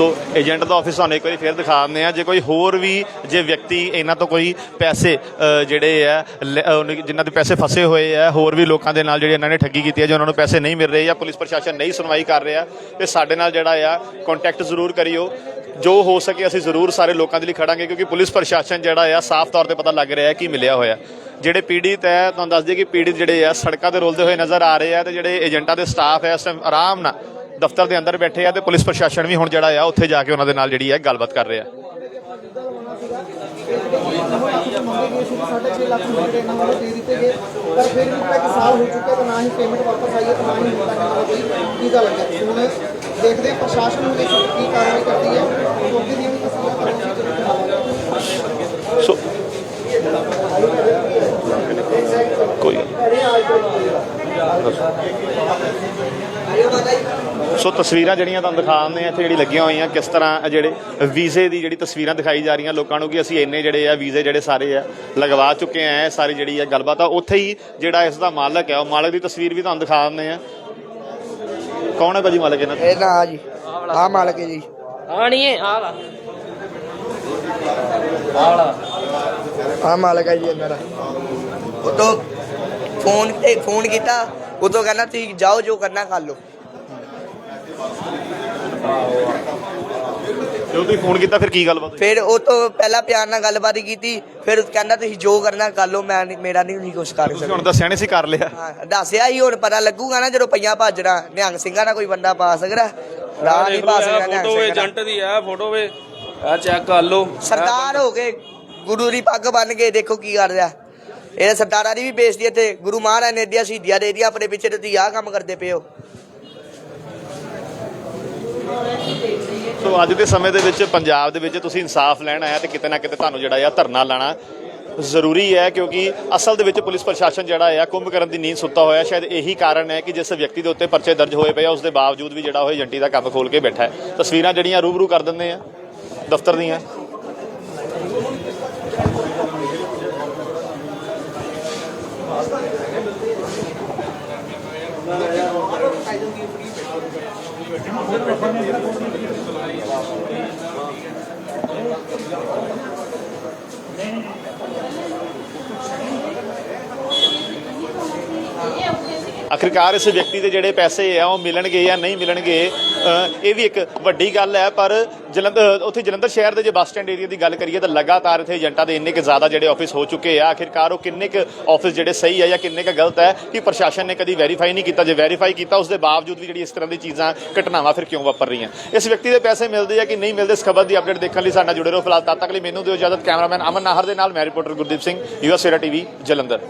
ਸੋ ਏਜੰਟ ਦਾ ਆਫਿਸ ਤੁਹਾਨੂੰ ਇੱਕ ਵਾਰੀ ਫੇਰ ਦਿਖਾ ਦਿੰਦੇ ਆ ਜੇ ਕੋਈ ਹੋਰ ਵੀ ਜੇ ਵਿਅਕਤੀ ਇਹਨਾਂ ਤੋਂ ਕੋਈ ਪੈਸੇ ਜਿਹੜੇ ਆ, ਲੈ- ਜਿਨ੍ਹਾਂ ਦੇ ਪੈਸੇ ਫਸੇ ਹੋਏ ਆ, ਹੋਰ ਵੀ ਲੋਕਾਂ ਦੇ ਨਾਲ ਜਿਹੜੇ ਇਹਨਾਂ ਨੇ ਠੱਗੀ ਕੀਤੀ ਹੈ ਜੇ ਉਹਨਾਂ ਨੂੰ ਪੈਸੇ ਨਹੀਂ ਮਿਲ ਰਹੇ ਜਾਂ ਪੁਲਿਸ ਪ੍ਰਸ਼ਾਸਨ ਨਹੀਂ ਸੁਣਵਾਈ ਕਰ ਰਿਹਾ, ਤੇ ਸਾਡੇ ਨਾਲ ਜਿਹੜਾ ਆ ਕੰਟੈਕਟ ਜ਼ਰੂਰ ਕਰਿਓ। ਜੋ ਹੋ ਸਕੇ ਅਸੀਂ ਜ਼ਰੂਰ ਸਾਰੇ ਲੋਕਾਂ ਦੇ ਲਈ ਖੜਾਂਗੇ ਕਿਉਂਕਿ ਪੁਲਿਸ ਪ੍ਰਸ਼ਾਸਨ ਜਿਹੜਾ ਆ, ਸਾਫ਼ ਤੌਰ ਤੇ ਪਤਾ ਲੱਗ ਰਿਹਾ ਹੈ ਕੀ ਮਿਲਿਆ ਹੋਇਆ। ਜਿਹੜੇ ਪੀੜਿਤ ਹੈ ਤੁਹਾਨੂੰ ਦੱਸ ਦਈਏ ਕਿ ਪੀੜਿਤ ਜਿਹੜੇ ਆ, ਸੜਕਾਂ ਤੇ ਰੁਲਦੇ ਹੋਏ ਨਜ਼ਰ ਆ ਰਹੇ ਆ ਤੇ ਜਿਹੜੇ ਏਜੰਟਾਂ ਦੇ ਸਟਾਫ ਹੈ ਇਸ ਟਾਈਮ ਆਰਾਮ ਨਾਲ ਦਫ਼ਤਰ ਦੇ ਅੰਦਰ ਬੈਠੇ ਆ ਤੇ ਪੁਲਿਸ ਪ੍ਰਸ਼ਾਸਨ ਵੀ ਹੁਣ ਜਿਹੜਾ ਆ, ਉੱਥੇ ਜਾ ਕੇ ਉਹਨਾਂ ਦੇ ਨਾਲ ਜਿਹੜੀ ਹੈ ਗੱਲਬਾਤ ਕਰ ਰਿਹਾ ਦੇਖਦੇ ਪ੍ਰਸ਼ਾਸਨ ਨੂੰ ਇਸ ਕੀ ਕਾਰਵਾਈ ਕਰਦੀ ਹੈ ਕਿਉਂਕਿ ਦੀਆਂ ਵੀ ਤਸਵੀਰਾਂ ਸੋ ਕੋਈ ਸੋ ਤਸਵੀਰਾਂ ਜਿਹੜੀਆਂ ਤੁਹਾਨੂੰ ਦਿਖਾਉਂਦੇ ਆ ਇੱਥੇ ਜਿਹੜੀ ਲੱਗੀਆਂ ਹੋਈਆਂ ਕਿਸ ਤਰ੍ਹਾਂ ਜਿਹੜੇ ਵੀਜ਼ੇ ਦੀ ਜਿਹੜੀ ਤਸਵੀਰਾਂ ਦਿਖਾਈ ਜਾ ਰਹੀਆਂ ਲੋਕਾਂ ਨੂੰ ਕਿ ਅਸੀਂ ਇੰਨੇ ਜਿਹੜੇ ਆ ਵੀਜ਼ੇ ਜਿਹੜੇ ਸਾਰੇ ਆ ਲਗਵਾ ਚੁੱਕੇ ਆ ਸਾਰੀ ਜਿਹੜੀ ਆ ਗੱਲਬਾਤ ਆ। ਉੱਥੇ ਹੀ ਜਿਹੜਾ ਇਸ ਦਾ ਮਾਲਕ ਹੈ ਉਹ ਮਾਲਕ ਦੀ ਤਸਵੀਰ ਵੀ ਤੁਹਾਨੂੰ ਦਿਖਾ ਦਿੰਦੇ ਆ ਕੌਣ ਹੈ ਭਾਜੀ ਮਾਲਕ ਇਹਨਾਂ ਦਾ? ਇਹ ਨਾ ਜੀ ਆ ਮਾਲਕ ਹੈ ਜੀ। ਆਣੀਏ ਆ ਵਾ ਆ ਮਾਲਕ ਹੈ ਜੀ ਇਹਨਾਂ ਦਾ ਉਤੋਂ ਫੋਨ ਤੇ ਫੋਨ ਕੀਤਾ ਉਤੋਂ ਕਹਿੰਦਾ ਤੁਸੀਂ ਜਾਓ ਜੋ ਕਰਨਾ ਕਰ ਲਓ। ਜਦੋਂ ਤੁਸੀਂ ਫੋਨ ਕੀਤਾ ਫਿਰ ਕੀ ਗੱਲਬਾਤ ਹੋਈ? ਫਿਰ ਉਹ ਤੋਂ ਪਹਿਲਾਂ ਪਿਆਰ ਨਾਲ ਗੱਲਬਾਤ ਕੀਤੀ ਫਿਰ ਕਹਿੰਦਾ ਤੁਸੀਂ ਜੋ ਕਰਨਾ ਕਰ ਲਓ ਮੈਂ ਨਹੀਂ- ਮੇਰਾ ਨਹੀਂ ਨਹੀਂ ਕੁਛ ਕਰ ਤੁਸੀਂ ਸਕਦਾ। ਹੁਣ ਦੱਸਿਆ ਨਹੀਂ ਸੀ ਕਰ ਲਿਆ? ਹਾਂ ਦੱਸਿਆ ਹੀ ਹੁਣ ਪਤਾ ਲੱਗੂਗਾ ਨਾ ਜਦੋਂ ਪਈਆਂ ਭਾਜਣਾ ਨਿਹੰਗ ਸਿੰਘਾਂ ਦਾ ਕੋਈ ਬੰਦਾ ਪਾ ਸਕਦਾ। ਰਾਹ ਨਹੀਂ ਪਾ ਸਕਦਾ ਨਿਹੰਗ ਫੋਟੋ ਸਿੰਘ। ਏਜੰਟ ਦੀ ਆ ਫੋਟੋ ਵੇ। ਆ ਚੈੱਕ ਕਰ ਲਓ। ਸਰਦਾਰ ਹੋ ਕੇ ਗੁਰੂ ਦੀ ਪੱਗ ਬੰਨ ਕੇ ਦੇਖੋ ਕੀ ਕਰ ਰਿਹਾ। ਇਹ ਸਰਦਾਰਾਂ ਦੀ ਵੀ ਬੇਇੱਜ਼ਤੀ ਹੈ ਤੇ ਗੁਰੂ ਮਹਾਰਾਜ ਨੇ ਏਡੀਆਂ ਸ਼ਹੀਦੀਆਂ ਦੇ ਦੀਆਂ ਆਪਣੇ ਪਿੱਛੇ ਤੇ ਤੁਸੀਂ ਆਹ ਕੰਮ ਕਰਦੇ ਪਏ ਹੋ। ਸੋ ਅੱਜ ਦੇ ਸਮੇਂ ਦੇ ਵਿੱਚ ਪੰਜਾਬ ਦੇ ਵਿੱਚ ਤੁਸੀਂ ਇਨਸਾਫ ਲੈਣ ਆਇਆ ਤੇ ਕਿਤੇ ਨਾ ਕਿਤੇ ਤੁਹਾਨੂੰ ਜਿਹੜਾ ਆ ਧਰਨਾ ਲਾਣਾ ਜ਼ਰੂਰੀ ਹੈ ਕਿਉਂਕਿ ਅਸਲ ਦੇ ਵਿੱਚ ਪੁਲਿਸ ਪ੍ਰਸ਼ਾਸਨ ਜਿਹੜਾ ਆ ਕੁੰਭ ਕਰਨ ਦੀ ਨੀਂਦ ਸੁੱਤਾ ਹੋਇਆ। ਸ਼ਾਇਦ ਇਹੀ ਕਾਰਨ ਹੈ ਕਿ ਜਿਸ ਵਿਅਕਤੀ ਦੇ ਉੱਤੇ ਪਰਚੇ ਦਰਜ ਹੋਏ ਪਏ ਆ, ਉਸ ਦੇ ਬਾਵਜੂਦ ਵੀ ਜਿਹੜਾ ਉਹ ਏਜੰਟੀ ਦਾ ਕੰਮ ਖੋਲ ਕੇ ਬੈਠਾ ਹੈ। ਤਸਵੀਰਾਂ ਜਿਹੜੀਆਂ ਰੂਬਰੂ ਕਰ ਦਿੰਦੇ ਆ, ਦਫ਼ਤਰ ਦੀਆਂ। ਆਖਿਰਕਾਰ ਇਸ ਵਿਅਕਤੀ ਦੇ ਜਿਹੜੇ ਪੈਸੇ ਆ ਉਹ ਮਿਲਣਗੇ ਜਾਂ ਨਹੀਂ ਮਿਲਣਗੇ ਇਹ ਵੀ ਇੱਕ ਵੱਡੀ ਗੱਲ ਹੈ, ਪਰ ਜਲੰਧਰ ਉੱਥੇ ਜਲੰਧਰ ਸ਼ਹਿਰ ਦੇ ਜੇ ਬੱਸ ਸਟੈਂਡ ਏਰੀਆ ਦੀ ਗੱਲ ਕਰੀਏ ਤਾਂ ਲਗਾਤਾਰ ਇੱਥੇ ਏਜੰਟਾਂ ਦੇ ਇੰਨੇ ਕੁ ਜ਼ਿਆਦਾ ਜਿਹੜੇ ਆਫਿਸ ਹੋ ਚੁੱਕੇ ਆ। ਆਖਿਰਕਾਰ ਉਹ ਕਿੰਨੇ ਕੁ ਆਫਿਸ ਜਿਹੜੇ ਸਹੀ ਹੈ ਜਾਂ ਕਿੰਨੇ ਕੁ ਗਲਤ ਹੈ ਕਿ ਪ੍ਰਸ਼ਾਸਨ ਨੇ ਕਦੀ ਵੈਰੀਫਾਈ ਨਹੀਂ ਕੀਤਾ। ਜੇ ਵੈਰੀਫਾਈ ਕੀਤਾ ਉਸ ਦੇ ਬਾਵਜੂਦ ਵੀ ਜਿਹੜੀ ਇਸ ਤਰ੍ਹਾਂ ਦੀ ਚੀਜ਼ਾਂ, ਘਟਨਾਵਾਂ ਫਿਰ ਕਿਉਂ ਵਾਪਰ ਰਹੀਆਂ? ਇਸ ਵਿਅਕਤੀ ਦੇ ਪੈਸੇ ਮਿਲਦੇ ਆ ਕਿ ਨਹੀਂ ਮਿਲਦੇ, ਇਸ ਖਬਰ ਦੀ ਅਪਡੇਟ ਦੇਖਣ ਲਈ ਸਾਡੇ ਨਾਲ ਜੁੜੇ ਰਹੋ। ਫਿਲਹਾਲ ਤਦ ਤੱਕ ਲਈ ਮੈਨੂੰ ਦਿਓ ਇਜਾਜ਼ਤ। ਕੈਮਰਾਮੈਨ ਅਮਨ ਨਾਹਰ ਦੇ ਨਾਲ ਮੈਂ ਰਿਪੋਰਟਰ ਗੁਰਦੀਪ ਸਿੰਘ ਯੂਐਸਏਰਾ ਟੀਵੀ ਜਲੰਧਰ।